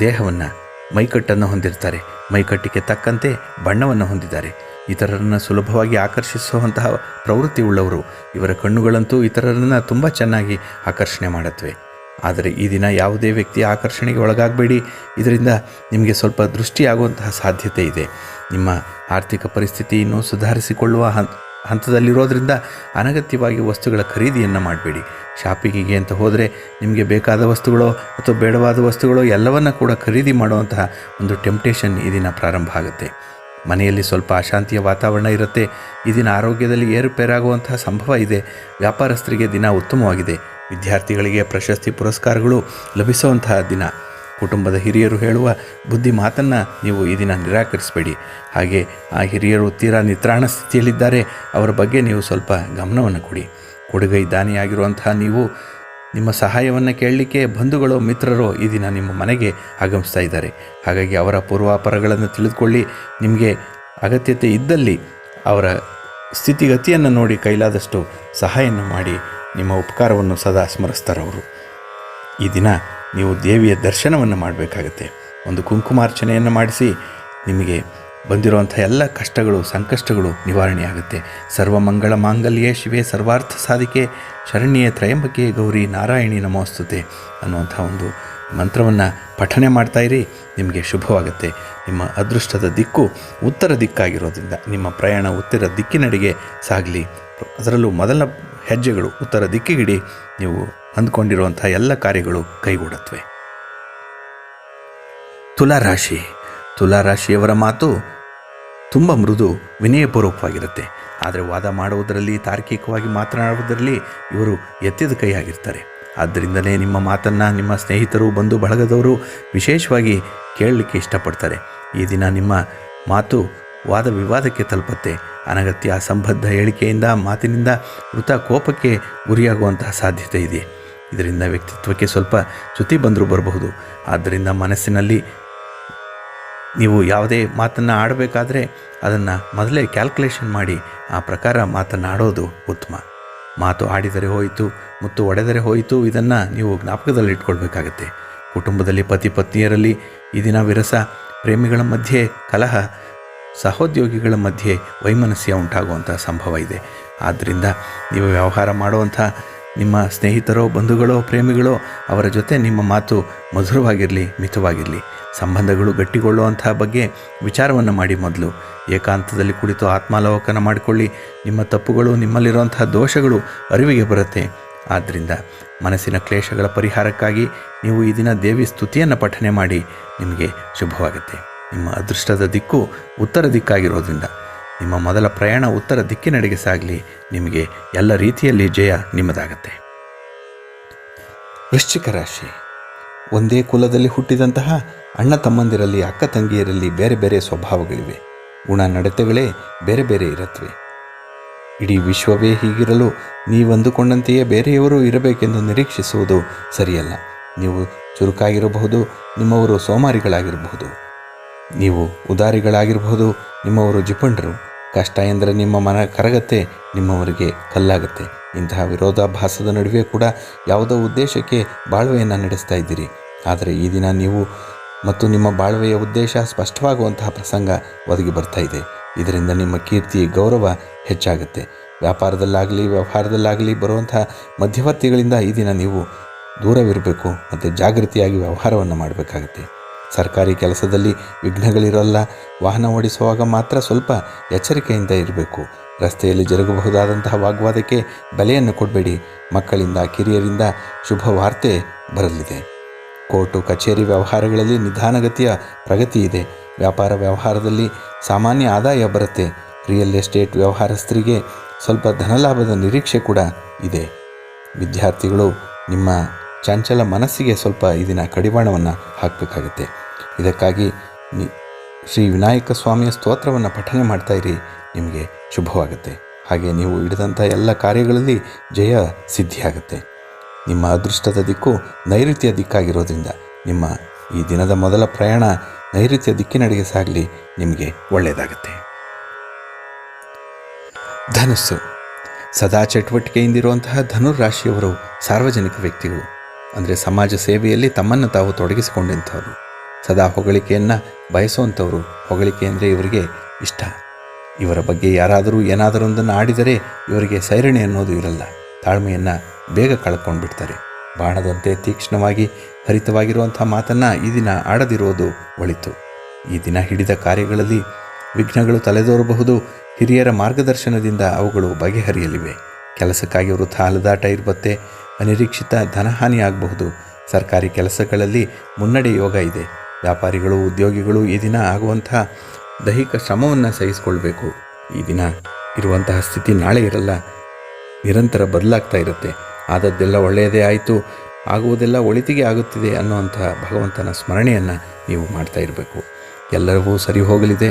ದೇಹವನ್ನು ಮೈಕಟ್ಟನ್ನು ಹೊಂದಿರ್ತಾರೆ. ಮೈಕಟ್ಟಿಗೆ ತಕ್ಕಂತೆ ಬಣ್ಣವನ್ನು ಹೊಂದಿದ್ದಾರೆ. ಇತರರನ್ನು ಸುಲಭವಾಗಿ ಆಕರ್ಷಿಸುವಂತಹ ಪ್ರವೃತ್ತಿ ಉಳ್ಳವರು ಇವರ ಕಣ್ಣುಗಳಂತೂ ಇತರರನ್ನು ತುಂಬ ಚೆನ್ನಾಗಿ ಆಕರ್ಷಣೆ ಮಾಡುತ್ತವೆ. ಆದರೆ ಈ ದಿನ ಯಾವುದೇ ವ್ಯಕ್ತಿಯ ಆಕರ್ಷಣೆಗೆ ಒಳಗಾಗಬೇಡಿ. ಇದರಿಂದ ನಿಮಗೆ ಸ್ವಲ್ಪ ದೃಷ್ಟಿಯಾಗುವಂತಹ ಸಾಧ್ಯತೆ ಇದೆ. ನಿಮ್ಮ ಆರ್ಥಿಕ ಪರಿಸ್ಥಿತಿ ಇನ್ನೂ ಸುಧಾರಿಸಿಕೊಳ್ಳುವ ಹಂತ ಹಂತದಲ್ಲಿರೋದ್ರಿಂದ ಅನಗತ್ಯವಾಗಿ ವಸ್ತುಗಳ ಖರೀದಿಯನ್ನು ಮಾಡಬೇಡಿ. ಶಾಪಿಂಗಿಗೆ ಅಂತ ಹೋದರೆ ನಿಮಗೆ ಬೇಕಾದ ವಸ್ತುಗಳೋ ಅಥವಾ ಬೇಡವಾದ ವಸ್ತುಗಳು ಎಲ್ಲವನ್ನು ಕೂಡ ಖರೀದಿ ಮಾಡುವಂತಹ ಒಂದು ಟೆಂಪ್ಟೇಷನ್ ಈ ದಿನ ಪ್ರಾರಂಭ ಆಗುತ್ತೆ. ಮನೆಯಲ್ಲಿ ಸ್ವಲ್ಪ ಅಶಾಂತಿಯ ವಾತಾವರಣ ಇರುತ್ತೆ. ಈ ದಿನ ಆರೋಗ್ಯದಲ್ಲಿ ಏರುಪೇರಾಗುವಂತಹ ಸಂಭವ ಇದೆ. ವ್ಯಾಪಾರಸ್ಥರಿಗೆ ದಿನ ಉತ್ತಮವಾಗಿದೆ. ವಿದ್ಯಾರ್ಥಿಗಳಿಗೆ ಪ್ರಶಸ್ತಿ ಪುರಸ್ಕಾರಗಳು ಲಭಿಸುವಂತಹ ದಿನ. ಕುಟುಂಬದ ಹಿರಿಯರು ಹೇಳುವ ಬುದ್ಧಿ ಮಾತನ್ನು ನೀವು ಈ ದಿನ ನಿರಾಕರಿಸಬೇಡಿ. ಹಾಗೆ ಆ ಹಿರಿಯರು ತೀರಾ ನಿತ್ರಾಣ ಸ್ಥಿತಿಯಲ್ಲಿದ್ದಾರೆ, ಅವರ ಬಗ್ಗೆ ನೀವು ಸ್ವಲ್ಪ ಗಮನವನ್ನು ಕೊಡಿ. ಕೊಡುಗೈ ದಾನಿಯಾಗಿರುವಂತಹ ನೀವು ನಿಮ್ಮ ಸಹಾಯವನ್ನು ಕೇಳಲಿಕ್ಕೆ ಬಂಧುಗಳು ಮಿತ್ರರು ಈ ದಿನ ನಿಮ್ಮ ಮನೆಗೆ ಆಗಮಿಸ್ತಾ ಇದ್ದಾರೆ. ಹಾಗಾಗಿ ಅವರ ಪೂರ್ವಾಪರಗಳನ್ನು ತಿಳಿದುಕೊಳ್ಳಿ. ನಿಮಗೆ ಅಗತ್ಯತೆ ಇದ್ದಲ್ಲಿ ಅವರ ಸ್ಥಿತಿಗತಿಯನ್ನು ನೋಡಿ ಕೈಲಾದಷ್ಟು ಸಹಾಯವನ್ನು ಮಾಡಿ. ನಿಮ್ಮ ಉಪಕಾರವನ್ನು ಸದಾ ಸ್ಮರಿಸ್ತಾರೆ ಅವರು. ಈ ದಿನ ನೀವು ದೇವಿಯ ದರ್ಶನವನ್ನು ಮಾಡಬೇಕಾಗತ್ತೆ. ಒಂದು ಕುಂಕುಮಾರ್ಚನೆಯನ್ನು ಮಾಡಿಸಿ ನಿಮಗೆ ಬಂದಿರುವಂಥ ಎಲ್ಲ ಕಷ್ಟಗಳು, ಸಂಕಷ್ಟಗಳು ನಿವಾರಣೆಯಾಗುತ್ತೆ. ಸರ್ವಮಂಗಳ ಮಾಂಗಲ್ಯೇ, ಶಿವೆ ಸರ್ವಾರ್ಥ ಸಾಧಿಕೆ, ಶರಣ್ಯೇ ತ್ರಯಂಬಕೆ ಗೌರಿ ನಾರಾಯಣಿ ನಮೋಸ್ತುತೆ ಅನ್ನುವಂಥ ಒಂದು ಮಂತ್ರವನ್ನು ಪಠನೆ ಮಾಡ್ತಾಯಿರಿ ನಿಮಗೆ ಶುಭವಾಗುತ್ತೆ. ನಿಮ್ಮ ಅದೃಷ್ಟದ ದಿಕ್ಕು ಉತ್ತರ ದಿಕ್ಕಾಗಿರೋದ್ರಿಂದ, ನಿಮ್ಮ ಪ್ರಯಾಣ ಉತ್ತರ ದಿಕ್ಕಿನಡೆಗೆ ಸಾಗಲಿ. ಅದರಲ್ಲೂ ಮೊದಲ ಹೆಜ್ಜೆಗಳು, ಉತ್ತರ ದಿಕ್ಕಿಗಿಡಿ ನೀವು ಅಂದ್ಕೊಂಡಿರುವಂಥ ಎಲ್ಲ ಕಾರ್ಯಗಳು ಕೈಗೂಡತ್ವೆ. ತುಲಾರಾಶಿ. ತುಲಾರಾಶಿಯವರ ಮಾತು ತುಂಬ ಮೃದು, ವಿನಯಪೂರ್ವಕವಾಗಿರುತ್ತೆ. ಆದರೆ ವಾದ ಮಾಡುವುದರಲ್ಲಿ, ತಾರ್ಕಿಕವಾಗಿ ಮಾತನಾಡುವುದರಲ್ಲಿ ಇವರು ಎತ್ತಿದ ಕೈಯಾಗಿರ್ತಾರೆ. ಆದ್ದರಿಂದಲೇ ನಿಮ್ಮ ಮಾತನ್ನು ನಿಮ್ಮ ಸ್ನೇಹಿತರು, ಬಂಧು ಬಳಗದವರು ವಿಶೇಷವಾಗಿ ಕೇಳಲಿಕ್ಕೆ ಇಷ್ಟಪಡ್ತಾರೆ. ಈ ದಿನ ನಿಮ್ಮ ಮಾತು ವಾದ ವಿವಾದಕ್ಕೆ ತಲುಪತ್ತೆ. ಅನಗತ್ಯ ಅಸಂಬದ್ಧ ಹೇಳಿಕೆಯಿಂದ, ಮಾತಿನಿಂದ ಮೃತ ಕೋಪಕ್ಕೆ ಗುರಿಯಾಗುವಂತಹ ಸಾಧ್ಯತೆ ಇದೆ. ಇದರಿಂದ ವ್ಯಕ್ತಿತ್ವಕ್ಕೆ ಸ್ವಲ್ಪ ಚ್ಯುತಿ ಬಂದರೂ ಬರಬಹುದು. ಆದ್ದರಿಂದ ಮನಸ್ಸಿನಲ್ಲಿ ನೀವು ಯಾವುದೇ ಮಾತನ್ನು ಆಡಬೇಕಾದ್ರೆ ಅದನ್ನು ಮೊದಲೇ ಕ್ಯಾಲ್ಕುಲೇಷನ್ ಮಾಡಿ, ಆ ಪ್ರಕಾರ ಮಾತನ್ನು ಆಡೋದು ಉತ್ತಮ. ಮಾತು ಆಡಿದರೆ ಹೋಯಿತು, ಮತ್ತು ಒಡೆದರೆ ಹೋಯಿತು, ಇದನ್ನು ನೀವು ಜ್ಞಾಪಕದಲ್ಲಿ ಇಟ್ಕೊಳ್ಬೇಕಾಗತ್ತೆ. ಕುಟುಂಬದಲ್ಲಿ ಪತಿ ಪತ್ನಿಯರಲ್ಲಿ ಈ ದಿನ ವಿರಸ, ಪ್ರೇಮಿಗಳ ಮಧ್ಯೆ ಕಲಹ ಸಹೋದ್ಯೋಗಿಗಳ ಮಧ್ಯೆ ವೈಮನಸ್ಯ ಉಂಟಾಗುವಂಥ ಸಂಭವ ಇದೆ. ಆದ್ದರಿಂದ ನೀವು ವ್ಯವಹಾರ ಮಾಡುವಂಥ ನಿಮ್ಮ ಸ್ನೇಹಿತರೋ, ಬಂಧುಗಳೋ, ಪ್ರೇಮಿಗಳೋ ಅವರ ಜೊತೆ ನಿಮ್ಮ ಮಾತು ಮಧುರವಾಗಿರಲಿ, ಮಿತವಾಗಿರಲಿ. ಸಂಬಂಧಗಳು ಗಟ್ಟಿಗೊಳ್ಳುವಂತಹ ಬಗ್ಗೆ ವಿಚಾರವನ್ನು ಮಾಡಿ ಮೊದಲು. ಏಕಾಂತದಲ್ಲಿ ಕುಳಿತು ಆತ್ಮಾಲೋಕನ ಮಾಡಿಕೊಳ್ಳಿ. ನಿಮ್ಮ ತಪ್ಪುಗಳು, ನಿಮ್ಮಲ್ಲಿರುವಂತಹ ದೋಷಗಳು ಅರಿವಿಗೆ ಬರುತ್ತೆ. ಆದ್ದರಿಂದ ಮನಸ್ಸಿನ ಕ್ಲೇಶಗಳ ಪರಿಹಾರಕ್ಕಾಗಿ ನೀವು ಈ ದಿನ ದೇವಿ ಸ್ತುತಿಯನ್ನು ಪಠನೆ ಮಾಡಿ. ನಿಮಗೆ ಶುಭವಾಗುತ್ತೆ. ನಿಮ್ಮ ಅದೃಷ್ಟದ ದಿಕ್ಕು ಉತ್ತರ ದಿಕ್ಕಾಗಿರೋದ್ರಿಂದ. ನಿಮ್ಮ ಮೊದಲ ಪ್ರಯಾಣ ಉತ್ತರ ದಿಕ್ಕಿನಡೆಗೆ ಸಾಗಲಿ, ನಿಮಗೆ ಎಲ್ಲ ರೀತಿಯಲ್ಲಿ ಜಯ ನಿಮ್ಮದಾಗತ್ತೆ. ವೃಶ್ಚಿಕ ರಾಶಿ. ಒಂದೇ ಕುಲದಲ್ಲಿ ಹುಟ್ಟಿದಂತಹ ಅಣ್ಣ ತಮ್ಮಂದಿರಲ್ಲಿ, ಅಕ್ಕ ತಂಗಿಯರಲ್ಲಿ ಬೇರೆ ಬೇರೆ ಸ್ವಭಾವಗಳಿವೆ. ಗುಣ ನಡತೆಗಳೇ ಬೇರೆ ಬೇರೆ ಇರುತ್ತವೆ ಇಡೀ ವಿಶ್ವವೇ ಹೀಗಿರಲು ನೀವಂದುಕೊಂಡಂತೆಯೇ ಬೇರೆಯವರು ಇರಬೇಕೆಂದು ನಿರೀಕ್ಷಿಸುವುದು ಸರಿಯಲ್ಲ. ನೀವು ಚುರುಕಾಗಿರಬಹುದು, ನಿಮ್ಮವರು ಸೋಮಾರಿಗಳಾಗಿರಬಹುದು. ನೀವು ಉದಾರಿಗಳಾಗಿರಬಹುದು, ನಿಮ್ಮವರು ಜಿಪಂಡರು. ಕಷ್ಟ ಎಂದರೆ ನಿಮ್ಮ ಮನ ಕರಗತ್ತೆ, ನಿಮ್ಮವರಿಗೆ ಕಲ್ಲಾಗತ್ತೆ. ಇಂತಹ ವಿರೋಧಾಭಾಸದ ನಡುವೆ ಕೂಡ ಯಾವುದೋ ಉದ್ದೇಶಕ್ಕೆ ಬಾಳ್ವೆಯನ್ನು ನಡೆಸ್ತಾ ಇದ್ದೀರಿ. ಆದರೆ ಈ ದಿನ ನೀವು ಮತ್ತು ನಿಮ್ಮ ಬಾಳ್ವೆಯ ಉದ್ದೇಶ ಸ್ಪಷ್ಟವಾಗುವಂತಹ ಪ್ರಸಂಗ ಒದಗಿ ಬರ್ತಾ ಇದೆ. ಇದರಿಂದ ನಿಮ್ಮ ಕೀರ್ತಿ, ಗೌರವ ಹೆಚ್ಚಾಗುತ್ತೆ. ವ್ಯಾಪಾರದಲ್ಲಾಗಲಿ, ವ್ಯವಹಾರದಲ್ಲಾಗಲಿ ಬರುವಂತಹ ಮಧ್ಯವರ್ತಿಗಳಿಂದ ಈ ದಿನ ನೀವು ದೂರವಿರಬೇಕು ಮತ್ತು ಜಾಗೃತಿಯಾಗಿ ವ್ಯವಹಾರವನ್ನು ಮಾಡಬೇಕಾಗುತ್ತೆ. ಸರ್ಕಾರಿ ಕೆಲಸದಲ್ಲಿ ವಿಘ್ನಗಳಿರಲ್ಲ, ವಾಹನ ಓಡಿಸುವಾಗ ಮಾತ್ರ ಸ್ವಲ್ಪ ಎಚ್ಚರಿಕೆಯಿಂದ ಇರಬೇಕು. ರಸ್ತೆಯಲ್ಲಿ ಜರುಗಬಹುದಾದಂತಹ ವಾಗ್ವಾದಕ್ಕೆ ಬೆಲೆಯನ್ನು ಕೊಡಬೇಡಿ. ಮಕ್ಕಳಿಂದ, ಕಿರಿಯರಿಂದ ಶುಭ ವಾರ್ತೆ ಬರಲಿದೆ. ಕೋರ್ಟು, ಕಚೇರಿ ವ್ಯವಹಾರಗಳಲ್ಲಿ ನಿಧಾನಗತಿಯ ಪ್ರಗತಿ ಇದೆ ವ್ಯಾಪಾರ ವ್ಯವಹಾರದಲ್ಲಿ ಸಾಮಾನ್ಯ ಆದಾಯ ಬರುತ್ತೆ. ರಿಯಲ್ ಎಸ್ಟೇಟ್ ವ್ಯವಹಾರಸ್ಥರಿಗೆ ಸ್ವಲ್ಪ ಧನಲಾಭದ ನಿರೀಕ್ಷೆ ಕೂಡ ಇದೆ. ವಿದ್ಯಾರ್ಥಿಗಳು ನಿಮ್ಮ ಚಂಚಲ ಮನಸ್ಸಿಗೆ ಸ್ವಲ್ಪ ಇದನ್ನು ದಿನ ಕಡಿವಾಣವನ್ನು ಹಾಕಬೇಕಾಗುತ್ತೆ. ಇದಕ್ಕಾಗಿ ಶ್ರೀ ವಿನಾಯಕ ಸ್ವಾಮಿಯ ಸ್ತೋತ್ರವನ್ನು ಪಠನೆ ಮಾಡ್ತಾಯಿರಿ ನಿಮಗೆ ಶುಭವಾಗುತ್ತೆ. ಹಾಗೆ ನೀವು ಹಿಡಿದಂಥ ಎಲ್ಲ ಕಾರ್ಯಗಳಲ್ಲಿ ಜಯ ಸಿದ್ಧಿಯಾಗುತ್ತೆ. ನಿಮ್ಮ ಅದೃಷ್ಟದ ದಿಕ್ಕು ನೈಋತ್ಯ ದಿಕ್ಕಾಗಿರೋದ್ರಿಂದ ನಿಮ್ಮ ಈ ದಿನದ ಮೊದಲ ಪ್ರಯಾಣ ನೈಋತ್ಯ ದಿಕ್ಕಿನಡೆಗೆ ಸಾಗಲಿ. ನಿಮಗೆ ಒಳ್ಳೆಯದಾಗುತ್ತೆ. ಧನುಸ್ಸು. ಸದಾ ಚಟುವಟಿಕೆಯಿಂದಿರುವಂತಹ ಧನುರಾಶಿಯವರು ಸಾರ್ವಜನಿಕ ವ್ಯಕ್ತಿಗಳು. ಅಂದರೆ ಸಮಾಜ ಸೇವೆಯಲ್ಲಿ ತಮ್ಮನ್ನು ತಾವು ತೊಡಗಿಸಿಕೊಂಡಂಥವ್ರು. ಸದಾ ಹೊಗಳಿಕೆಯನ್ನು ಬಯಸುವಂಥವರು. ಹೊಗಳಿಕೆ ಅಂದರೆ ಇವರಿಗೆ ಇಷ್ಟ. ಇವರ ಬಗ್ಗೆ ಯಾರಾದರೂ ಏನಾದರೂ ಒಂದನ್ನು ಆಡಿದರೆ ಇವರಿಗೆ ಸೈರಣೆ ಅನ್ನೋದು ಇರಲ್ಲ. ತಾಳ್ಮೆಯನ್ನು ಬೇಗ ಕಳ್ಕೊಂಡು ಬಿಡ್ತಾರೆ ಬಾಣದಂತೆ ತೀಕ್ಷ್ಣವಾಗಿ ಹರಿತವಾಗಿರುವಂಥ ಮಾತನ್ನು ಈ ದಿನ ಆಡದಿರೋದು ಒಳಿತು. ಈ ದಿನ ಹಿಡಿದ ಕಾರ್ಯಗಳಲ್ಲಿ ವಿಘ್ನಗಳು ತಲೆದೋರಬಹುದು. ಹಿರಿಯರ ಮಾರ್ಗದರ್ಶನದಿಂದ ಅವುಗಳು ಬಗೆಹರಿಯಲಿವೆ. ಕೆಲಸಕ್ಕಾಗಿ ವೃಥ ಅಲದಾಟ ಇರ್ಬತ್ತೆ ಅನಿರೀಕ್ಷಿತ ಧನಹಾನಿಯಾಗಬಹುದು. ಸರ್ಕಾರಿ ಕೆಲಸಗಳಲ್ಲಿ ಮುನ್ನಡೆ ಯೋಗ ಇದೆ. ವ್ಯಾಪಾರಿಗಳು, ಉದ್ಯೋಗಿಗಳು ಈ ದಿನ ಆಗುವಂತಹ ದೈಹಿಕ ಶ್ರಮವನ್ನು ಸಹಿಸಿಕೊಳ್ಬೇಕು. ಈ ದಿನ ಇರುವಂತಹ ಸ್ಥಿತಿ ನಾಳೆ ಇರಲ್ಲ, ನಿರಂತರ ಬದಲಾಗ್ತಾ ಇರುತ್ತೆ. ಆದದ್ದೆಲ್ಲ ಒಳ್ಳೆಯದೇ ಆಯಿತು, ಆಗುವುದೆಲ್ಲ ಒಳಿತಿಗೆ ಆಗುತ್ತಿದೆ ಅನ್ನುವಂತಹ ಭಗವಂತನ ಸ್ಮರಣೆಯನ್ನು ನೀವು ಮಾಡ್ತಾ ಇರಬೇಕು. ಎಲ್ಲರಿಗೂ ಸರಿ ಹೋಗಲಿದೆ.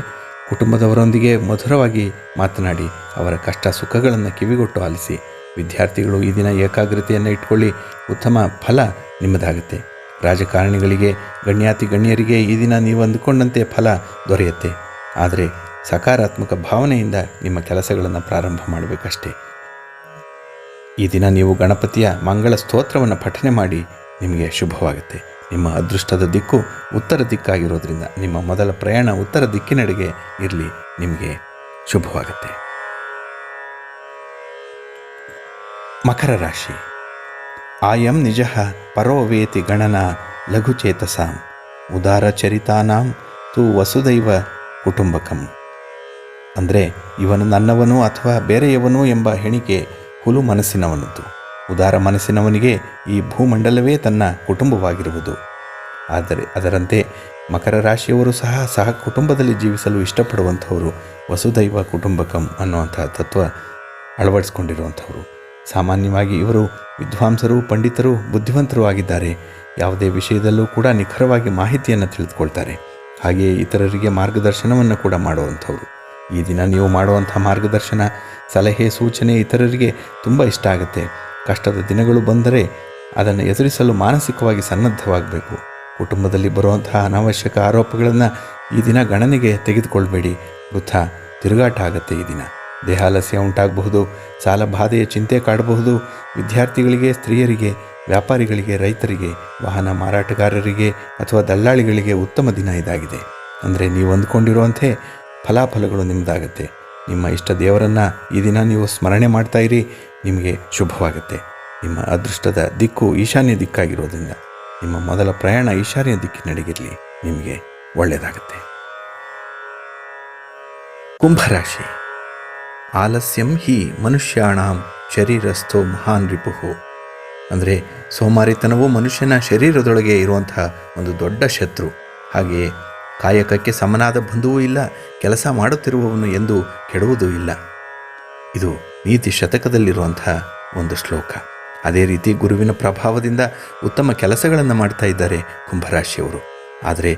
ಕುಟುಂಬದವರೊಂದಿಗೆ ಮಧುರವಾಗಿ ಮಾತನಾಡಿ, ಅವರ ಕಷ್ಟ ಸುಖಗಳನ್ನು ಕಿವಿಗೊಟ್ಟು ಆಲಿಸಿ. ವಿದ್ಯಾರ್ಥಿಗಳು ಈ ದಿನ ಏಕಾಗ್ರತೆಯನ್ನು ಇಟ್ಕೊಳ್ಳಿ. ಉತ್ತಮ ಫಲ ನಿಮ್ಮದಾಗುತ್ತೆ. ರಾಜಕಾರಣಿಗಳಿಗೆ, ಗಣ್ಯಾತಿ ಗಣ್ಯರಿಗೆ ಈ ದಿನ ನೀವು ಅಂದುಕೊಂಡಂತೆ ಫಲ ದೊರೆಯುತ್ತೆ. ಆದರೆ ಸಕಾರಾತ್ಮಕ ಭಾವನೆಯಿಂದ ನಿಮ್ಮ ಕೆಲಸಗಳನ್ನು ಪ್ರಾರಂಭ ಮಾಡಬೇಕಷ್ಟೇ. ಈ ದಿನ ನೀವು ಗಣಪತಿಯ ಮಂಗಳ ಸ್ತೋತ್ರವನ್ನು ಪಠನೆ ಮಾಡಿ ನಿಮಗೆ ಶುಭವಾಗುತ್ತೆ. ನಿಮ್ಮ ಅದೃಷ್ಟದ ದಿಕ್ಕು ಉತ್ತರ ದಿಕ್ಕಾಗಿರೋದ್ರಿಂದ ನಿಮ್ಮ ಮೊದಲ ಪ್ರಯಾಣ ಉತ್ತರ ದಿಕ್ಕಿನಡೆಗೆ ಇರಲಿ, ನಿಮಗೆ ಶುಭವಾಗುತ್ತೆ. ಮಕರ ರಾಶಿ. ಆಯಂ ನಿಜ ಪರೋವೇತಿ ಗಣನ ಲಘುಚೇತಸಾಂ ಉದಾರಚರಿತಾನಾಂ ತು ವಸುದೈವ ಕುಟುಂಬಕಂ. ಅಂದರೆ ಇವನು ನನ್ನವನು ಅಥವಾ ಬೇರೆಯವನು ಎಂಬ ಹೆಣಿಕೆ ಹುಲು ಮನಸ್ಸಿನವನದ್ದು. ಉದಾರ ಮನಸ್ಸಿನವನಿಗೆ ಈ ಭೂಮಂಡಲವೇ ತನ್ನ ಕುಟುಂಬವಾಗಿರುವುದು. ಆದರೆ ಅದರಂತೆ ಮಕರ ರಾಶಿಯವರು ಸಹ ಸಹ ಕುಟುಂಬದಲ್ಲಿ ಜೀವಿಸಲು ಇಷ್ಟಪಡುವಂಥವರು ವಸುದೈವ ಕುಟುಂಬಕಂ ಅನ್ನುವಂಥ ತತ್ವ ಅಳವಡಿಸ್ಕೊಂಡಿರುವಂಥವರು. ಸಾಮಾನ್ಯವಾಗಿ ಇವರು ವಿದ್ವಾಂಸರು, ಪಂಡಿತರು ಬುದ್ಧಿವಂತರು ಆಗಿದ್ದಾರೆ ಯಾವುದೇ ವಿಷಯದಲ್ಲೂ ಕೂಡ ನಿಖರವಾಗಿ ಮಾಹಿತಿಯನ್ನು ತಿಳಿದುಕೊಳ್ತಾರೆ. ಹಾಗೆಯೇ ಇತರರಿಗೆ ಮಾರ್ಗದರ್ಶನವನ್ನು ಕೂಡ ಮಾಡುವಂಥವ್ರು. ಈ ದಿನ ನೀವು ಮಾಡುವಂಥ ಮಾರ್ಗದರ್ಶನ, ಸಲಹೆ, ಸೂಚನೆ ಇತರರಿಗೆ ತುಂಬ ಇಷ್ಟ ಆಗುತ್ತೆ. ಕಷ್ಟದ ದಿನಗಳು ಬಂದರೆ ಅದನ್ನು ಎದುರಿಸಲು ಮಾನಸಿಕವಾಗಿ ಸನ್ನದ್ಧವಾಗಬೇಕು. ಕುಟುಂಬದಲ್ಲಿ ಬರುವಂತಹ ಅನಾವಶ್ಯಕ ಆರೋಪಗಳನ್ನು ಈ ದಿನ ಗಣನೆಗೆ ತೆಗೆದುಕೊಳ್ಬೇಡಿ. ವೃಥ, ತಿರುಗಾಟ ಆಗುತ್ತೆ ಈ ದಿನ. ದೇಹಾಲಸ್ಯ ಉಂಟಾಗಬಹುದು, ಸಾಲ ಬಾಧೆಯ ಚಿಂತೆ ಕಾಡಬಹುದು. ವಿದ್ಯಾರ್ಥಿಗಳಿಗೆ, ಸ್ತ್ರೀಯರಿಗೆ, ವ್ಯಾಪಾರಿಗಳಿಗೆ, ರೈತರಿಗೆ, ವಾಹನ ಮಾರಾಟಗಾರರಿಗೆ ಅಥವಾ ದಲ್ಲಾಳಿಗಳಿಗೆ ಉತ್ತಮ ದಿನ ಇದಾಗಿದೆ. ಅಂದರೆ ನೀವು ಅಂದ್ಕೊಂಡಿರುವಂತೆ ಫಲಾಫಲಗಳು ನಿಮ್ಮದಾಗತ್ತೆ ನಿಮ್ಮ ಇಷ್ಟ ದೇವರನ್ನು ಈ ದಿನ ನೀವು ಸ್ಮರಣೆ ಮಾಡ್ತಾ ಇರಿ, ನಿಮಗೆ ಶುಭವಾಗುತ್ತೆ. ನಿಮ್ಮ ಅದೃಷ್ಟದ ದಿಕ್ಕು ಈಶಾನ್ಯ ದಿಕ್ಕಾಗಿರೋದ್ರಿಂದ, ನಿಮ್ಮ ಮೊದಲ ಪ್ರಯಾಣ ಈಶಾನ್ಯ ದಿಕ್ಕಿನಡೆಗಿರಲಿ ನಿಮಗೆ ಒಳ್ಳೆಯದಾಗುತ್ತೆ ಕುಂಭರಾಶಿ ಆಲಸ್ಯಂ ಹಿ ಮನುಷ್ಯಾಣಾಂ ಶರೀರಸ್ಥೋ ಮಹಾನ್ ರಿಪುಹು. ಅಂದರೆ ಸೋಮಾರಿತನವು ಮನುಷ್ಯನ ಶರೀರದೊಳಗೆ ಇರುವಂತಹ ಒಂದು ದೊಡ್ಡ ಶತ್ರು. ಹಾಗೆಯೇ ಕಾಯಕಕ್ಕೆ ಸಮನಾದ ಬಂಧುವೂ ಇಲ್ಲ, ಕೆಲಸ ಮಾಡುತ್ತಿರುವವನು ಎಂದು ಕೆಡುವುದೂ ಇಲ್ಲ. ಇದು ನೀತಿ ಶತಕದಲ್ಲಿರುವಂತಹ ಒಂದು ಶ್ಲೋಕ. ಅದೇ ರೀತಿ ಗುರುವಿನ ಪ್ರಭಾವದಿಂದ ಉತ್ತಮ ಕೆಲಸಗಳನ್ನು ಮಾಡ್ತಾ ಇದ್ದಾರೆ ಕುಂಭರಾಶಿಯವರು. ಆದರೆ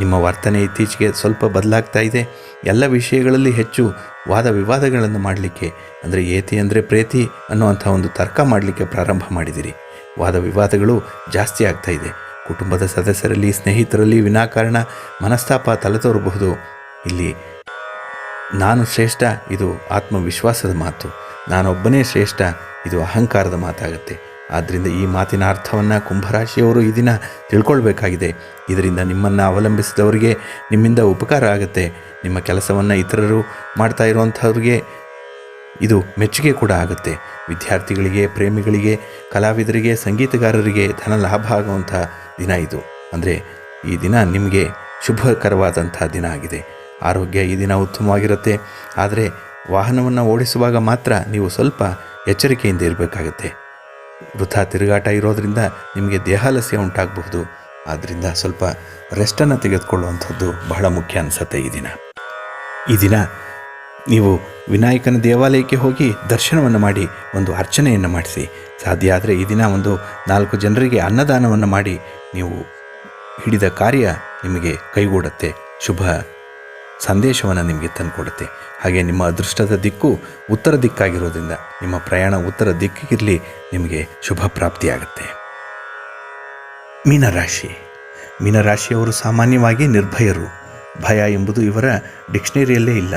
ನಿಮ್ಮ ವರ್ತನೆ ಇತ್ತೀಚೆಗೆ ಸ್ವಲ್ಪ ಬದಲಾಗ್ತಾ ಇದೆ. ಎಲ್ಲ ವಿಷಯಗಳಲ್ಲಿ ಹೆಚ್ಚು ವಾದ ವಿವಾದಗಳನ್ನು ಮಾಡಲಿಕ್ಕೆ, ಅಂದರೆ ಏತಿ ಅಂದರೆ ಪ್ರೇತಿ ಅನ್ನುವಂಥ ಒಂದು ತರ್ಕ ಮಾಡಲಿಕ್ಕೆ ಪ್ರಾರಂಭ ಮಾಡಿದಿರಿ. ವಾದ ವಿವಾದಗಳು ಜಾಸ್ತಿ ಆಗ್ತಾ ಇದೆ. ಕುಟುಂಬದ ಸದಸ್ಯರಲ್ಲಿ, ಸ್ನೇಹಿತರಲ್ಲಿ ವಿನಾಕಾರಣ ಮನಸ್ತಾಪ ತಲೆತೋರಬಹುದು ಇಲ್ಲಿ ನಾನು ಶ್ರೇಷ್ಠ, ಇದು ಆತ್ಮವಿಶ್ವಾಸದ ಮಾತು. ನಾನೊಬ್ಬನೇ ಶ್ರೇಷ್ಠ, ಇದು ಅಹಂಕಾರದ ಮಾತಾಗುತ್ತೆ. ಆದ್ದರಿಂದ ಈ ಮಾತಿನ ಅರ್ಥವನ್ನು ಕುಂಭರಾಶಿಯವರು ಈ ದಿನ ತಿಳ್ಕೊಳ್ಬೇಕಾಗಿದೆ. ಇದರಿಂದ ನಿಮ್ಮನ್ನು ಅವಲಂಬಿಸಿದವರಿಗೆ ನಿಮ್ಮಿಂದ ಉಪಕಾರ ಆಗುತ್ತೆ. ನಿಮ್ಮ ಕೆಲಸವನ್ನು ಇತರರು ಮಾಡ್ತಾ ಇರುವಂಥವ್ರಿಗೆ ಇದು ಮೆಚ್ಚುಗೆ ಕೂಡ ಆಗುತ್ತೆ. ವಿದ್ಯಾರ್ಥಿಗಳಿಗೆ, ಪ್ರೇಮಿಗಳಿಗೆ, ಕಲಾವಿದರಿಗೆ, ಸಂಗೀತಗಾರರಿಗೆ ಧನ ಲಾಭ ಆಗುವಂಥ ದಿನ ಇದು. ಅಂದರೆ ಈ ದಿನ ನಿಮಗೆ ಶುಭಕರವಾದಂಥ ದಿನ ಆಗಿದೆ. ಆರೋಗ್ಯ ಈ ದಿನ ಉತ್ತಮವಾಗಿರುತ್ತೆ. ಆದರೆ ವಾಹನವನ್ನು ಓಡಿಸುವಾಗ ಮಾತ್ರ ನೀವು ಸ್ವಲ್ಪ ಎಚ್ಚರಿಕೆಯಿಂದ ಇರಬೇಕಾಗತ್ತೆ. ವೃಥಾ ತಿರುಗಾಟ ಇರೋದರಿಂದ ನಿಮಗೆ ದೇಹಾಲಸ್ಯ ಉಂಟಾಗಬಹುದು. ಆದ್ದರಿಂದ ಸ್ವಲ್ಪ ರೆಸ್ಟನ್ನು ತೆಗೆದುಕೊಳ್ಳುವಂಥದ್ದು ಬಹಳ ಮುಖ್ಯ ಅನಿಸುತ್ತೆ ಈ ದಿನ. ಈ ದಿನ ನೀವು ವಿನಾಯಕನ ದೇವಾಲಯಕ್ಕೆ ಹೋಗಿ ದರ್ಶನವನ್ನು ಮಾಡಿ ಒಂದು ಅರ್ಚನೆಯನ್ನು ಮಾಡಿಸಿ. ಸಾಧ್ಯ ಆದರೆ ಈ ದಿನ ಒಂದು ನಾಲ್ಕು ಜನರಿಗೆ ಅನ್ನದಾನವನ್ನು ಮಾಡಿ ನೀವು ಹಿಡಿದ ಕಾರ್ಯ ನಿಮಗೆ ಕೈಗೂಡುತ್ತೆ. ಶುಭ ಸಂದೇಶವನ್ನು ನಿಮಗೆ ತಂದುಕೊಡುತ್ತೆ. ಹಾಗೆ ನಿಮ್ಮ ಅದೃಷ್ಟದ ದಿಕ್ಕು ಉತ್ತರ ದಿಕ್ಕಾಗಿರೋದ್ರಿಂದ ನಿಮ್ಮ ಪ್ರಯಾಣ ಉತ್ತರ ದಿಕ್ಕಿಗಿರಲಿ ನಿಮಗೆ ಶುಭ ಪ್ರಾಪ್ತಿಯಾಗುತ್ತೆ. ಮೀನರಾಶಿ. ಮೀನರಾಶಿಯವರು ಸಾಮಾನ್ಯವಾಗಿ ನಿರ್ಭಯರು. ಭಯ ಎಂಬುದು ಇವರ ಡಿಕ್ಷನರಿಯಲ್ಲೇ ಇಲ್ಲ.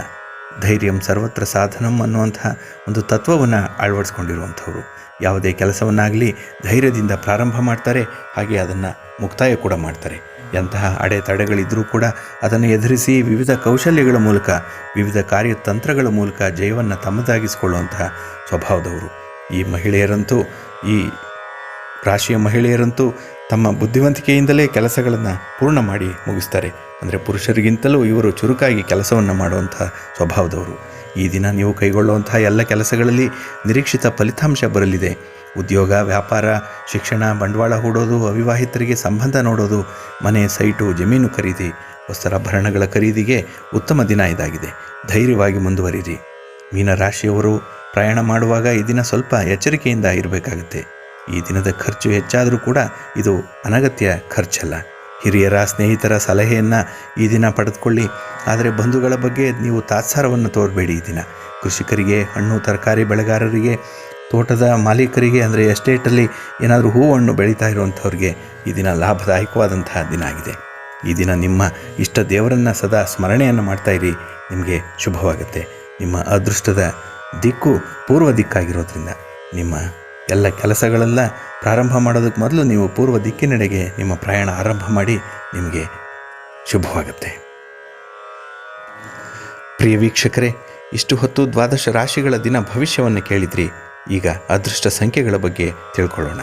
ಧೈರ್ಯಂ ಸರ್ವತ್ರ ಸಾಧನಂ ಅನ್ನುವಂತಹ ಒಂದು ತತ್ವವನ್ನು ಅಳವಡಿಸ್ಕೊಂಡಿರುವಂಥವ್ರು. ಯಾವುದೇ ಕೆಲಸವನ್ನಾಗಲಿ ಧೈರ್ಯದಿಂದ ಪ್ರಾರಂಭ ಮಾಡ್ತಾರೆ, ಹಾಗೆ ಅದನ್ನು ಮುಕ್ತಾಯ ಕೂಡ ಮಾಡ್ತಾರೆ. ಎಂತಹ ಅಡೆತಡೆಗಳಿದ್ದರೂ ಕೂಡ ಅದನ್ನು ಎದುರಿಸಿ ವಿವಿಧ ಕೌಶಲ್ಯಗಳ ಮೂಲಕ, ವಿವಿಧ ಕಾರ್ಯತಂತ್ರಗಳ ಮೂಲಕ ಜಯವನ್ನು ತಮ್ಮದಾಗಿಸಿಕೊಳ್ಳುವಂತಹ ಸ್ವಭಾವದವರು. ಈ ಮಹಿಳೆಯರಂತೂ, ಈ ರಾಶಿಯ ಮಹಿಳೆಯರಂತೂ ತಮ್ಮ ಬುದ್ಧಿವಂತಿಕೆಯಿಂದಲೇ ಕೆಲಸಗಳನ್ನು ಪೂರ್ಣ ಮಾಡಿ ಮುಗಿಸ್ತಾರೆ. ಅಂದರೆ ಪುರುಷರಿಗಿಂತಲೂ ಇವರು ಚುರುಕಾಗಿ ಕೆಲಸವನ್ನು ಮಾಡುವಂತಹ ಸ್ವಭಾವದವರು. ಈ ದಿನ ನೀವು ಕೈಗೊಳ್ಳುವಂತಹ ಎಲ್ಲ ಕೆಲಸಗಳಲ್ಲಿ ನಿರೀಕ್ಷಿತ ಫಲಿತಾಂಶ ಬರಲಿದೆ. ಉದ್ಯೋಗ, ವ್ಯಾಪಾರ, ಶಿಕ್ಷಣ, ಬಂಡವಾಳ ಹೂಡೋದು, ಅವಿವಾಹಿತರಿಗೆ ಸಂಬಂಧ ನೋಡೋದು, ಮನೆ, ಸೈಟು, ಜಮೀನು ಖರೀದಿ ವಸ್ತ್ರಾಭರಣಗಳ ಖರೀದಿಗೆ ಉತ್ತಮ ದಿನ ಇದಾಗಿದೆ. ಧೈರ್ಯವಾಗಿ ಮುಂದುವರಿರಿ. ಮೀನರಾಶಿಯವರು ಪ್ರಯಾಣ ಮಾಡುವಾಗ ಈ ದಿನ ಸ್ವಲ್ಪ ಎಚ್ಚರಿಕೆಯಿಂದ ಇರಬೇಕಾಗುತ್ತೆ. ಈ ದಿನದ ಖರ್ಚು ಹೆಚ್ಚಾದರೂ ಕೂಡ ಇದು ಅನಗತ್ಯ ಖರ್ಚಲ್ಲ. ಹಿರಿಯರ ಸ್ನೇಹಿತರ ಸಲಹೆಯನ್ನು ಈ ದಿನ ಪಡೆದುಕೊಳ್ಳಿ. ಆದರೆ ಬಂಧುಗಳ ಬಗ್ಗೆ ನೀವು ತಾತ್ಸಾರವನ್ನು ತೋರಬೇಡಿ ಈ ದಿನ. ಕೃಷಿಕರಿಗೆ, ಹಣ್ಣು, ತರಕಾರಿ ಬೆಳೆಗಾರರಿಗೆ ತೋಟದ ಮಾಲೀಕರಿಗೆ ಅಂದರೆ ಎಸ್ಟೇಟಲ್ಲಿ ಏನಾದರೂ ಹೂವನ್ನು ಬೆಳೀತಾ ಇರುವಂಥವ್ರಿಗೆ ಈ ದಿನ ಲಾಭದಾಯಕವಾದಂತಹ ದಿನ ಆಗಿದೆ. ಈ ದಿನ ನಿಮ್ಮ ಇಷ್ಟ ದೇವರನ್ನು ಸದಾ ಸ್ಮರಣೆಯನ್ನು ಮಾಡ್ತಾ ಇರಿ. ನಿಮಗೆ ಶುಭವಾಗುತ್ತೆ. ನಿಮ್ಮ ಅದೃಷ್ಟದ ದಿಕ್ಕು ಪೂರ್ವ ದಿಕ್ಕಾಗಿರೋದ್ರಿಂದ ನಿಮ್ಮ ಎಲ್ಲ ಕೆಲಸಗಳೆಲ್ಲ ಪ್ರಾರಂಭ ಮಾಡೋದಕ್ಕೆ ಮೊದಲು ನೀವು ಪೂರ್ವ ದಿಕ್ಕಿನೆಡೆಗೆ ನಿಮ್ಮ ಪ್ರಯಾಣ ಆರಂಭ ಮಾಡಿ ನಿಮಗೆ ಶುಭವಾಗುತ್ತೆ. ಪ್ರಿಯ ವೀಕ್ಷಕರೇ, ಇಷ್ಟು ಹೊತ್ತು ದ್ವಾದಶ ರಾಶಿಗಳ ದಿನ ಭವಿಷ್ಯವನ್ನು ಕೇಳಿದ್ರಿ. ಈಗ ಅದೃಷ್ಟ ಸಂಖ್ಯೆಗಳ ಬಗ್ಗೆ ತಿಳ್ಕೊಳ್ಳೋಣ.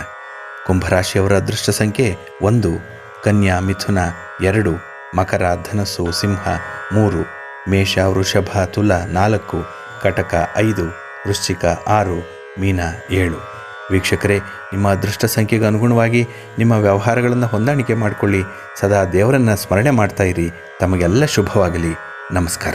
ಕುಂಭರಾಶಿಯವರ ಅದೃಷ್ಟ ಸಂಖ್ಯೆ ಒಂದು, ಕನ್ಯಾ, ಮಿಥುನ, ಎರಡು, ಮಕರ, ಧನಸ್ಸು, ಸಿಂಹ, ಮೂರು, ಮೇಷ, ವೃಷಭ, ತುಲ, ನಾಲ್ಕು, ಕಟಕ, ಐದು, ವೃಶ್ಚಿಕ, ಆರು, ಮೀನ, ಏಳು. ವೀಕ್ಷಕರೇ, ನಿಮ್ಮ ಅದೃಷ್ಟ ಸಂಖ್ಯೆಗೆ ಅನುಗುಣವಾಗಿ ನಿಮ್ಮ ವ್ಯವಹಾರಗಳನ್ನು ಹೊಂದಾಣಿಕೆ ಮಾಡಿಕೊಳ್ಳಿ. ಸದಾ ದೇವರನ್ನು ಸ್ಮರಣೆ ಮಾಡ್ತಾ ಇರಿ. ತಮಗೆಲ್ಲ ಶುಭವಾಗಲಿ. ನಮಸ್ಕಾರ.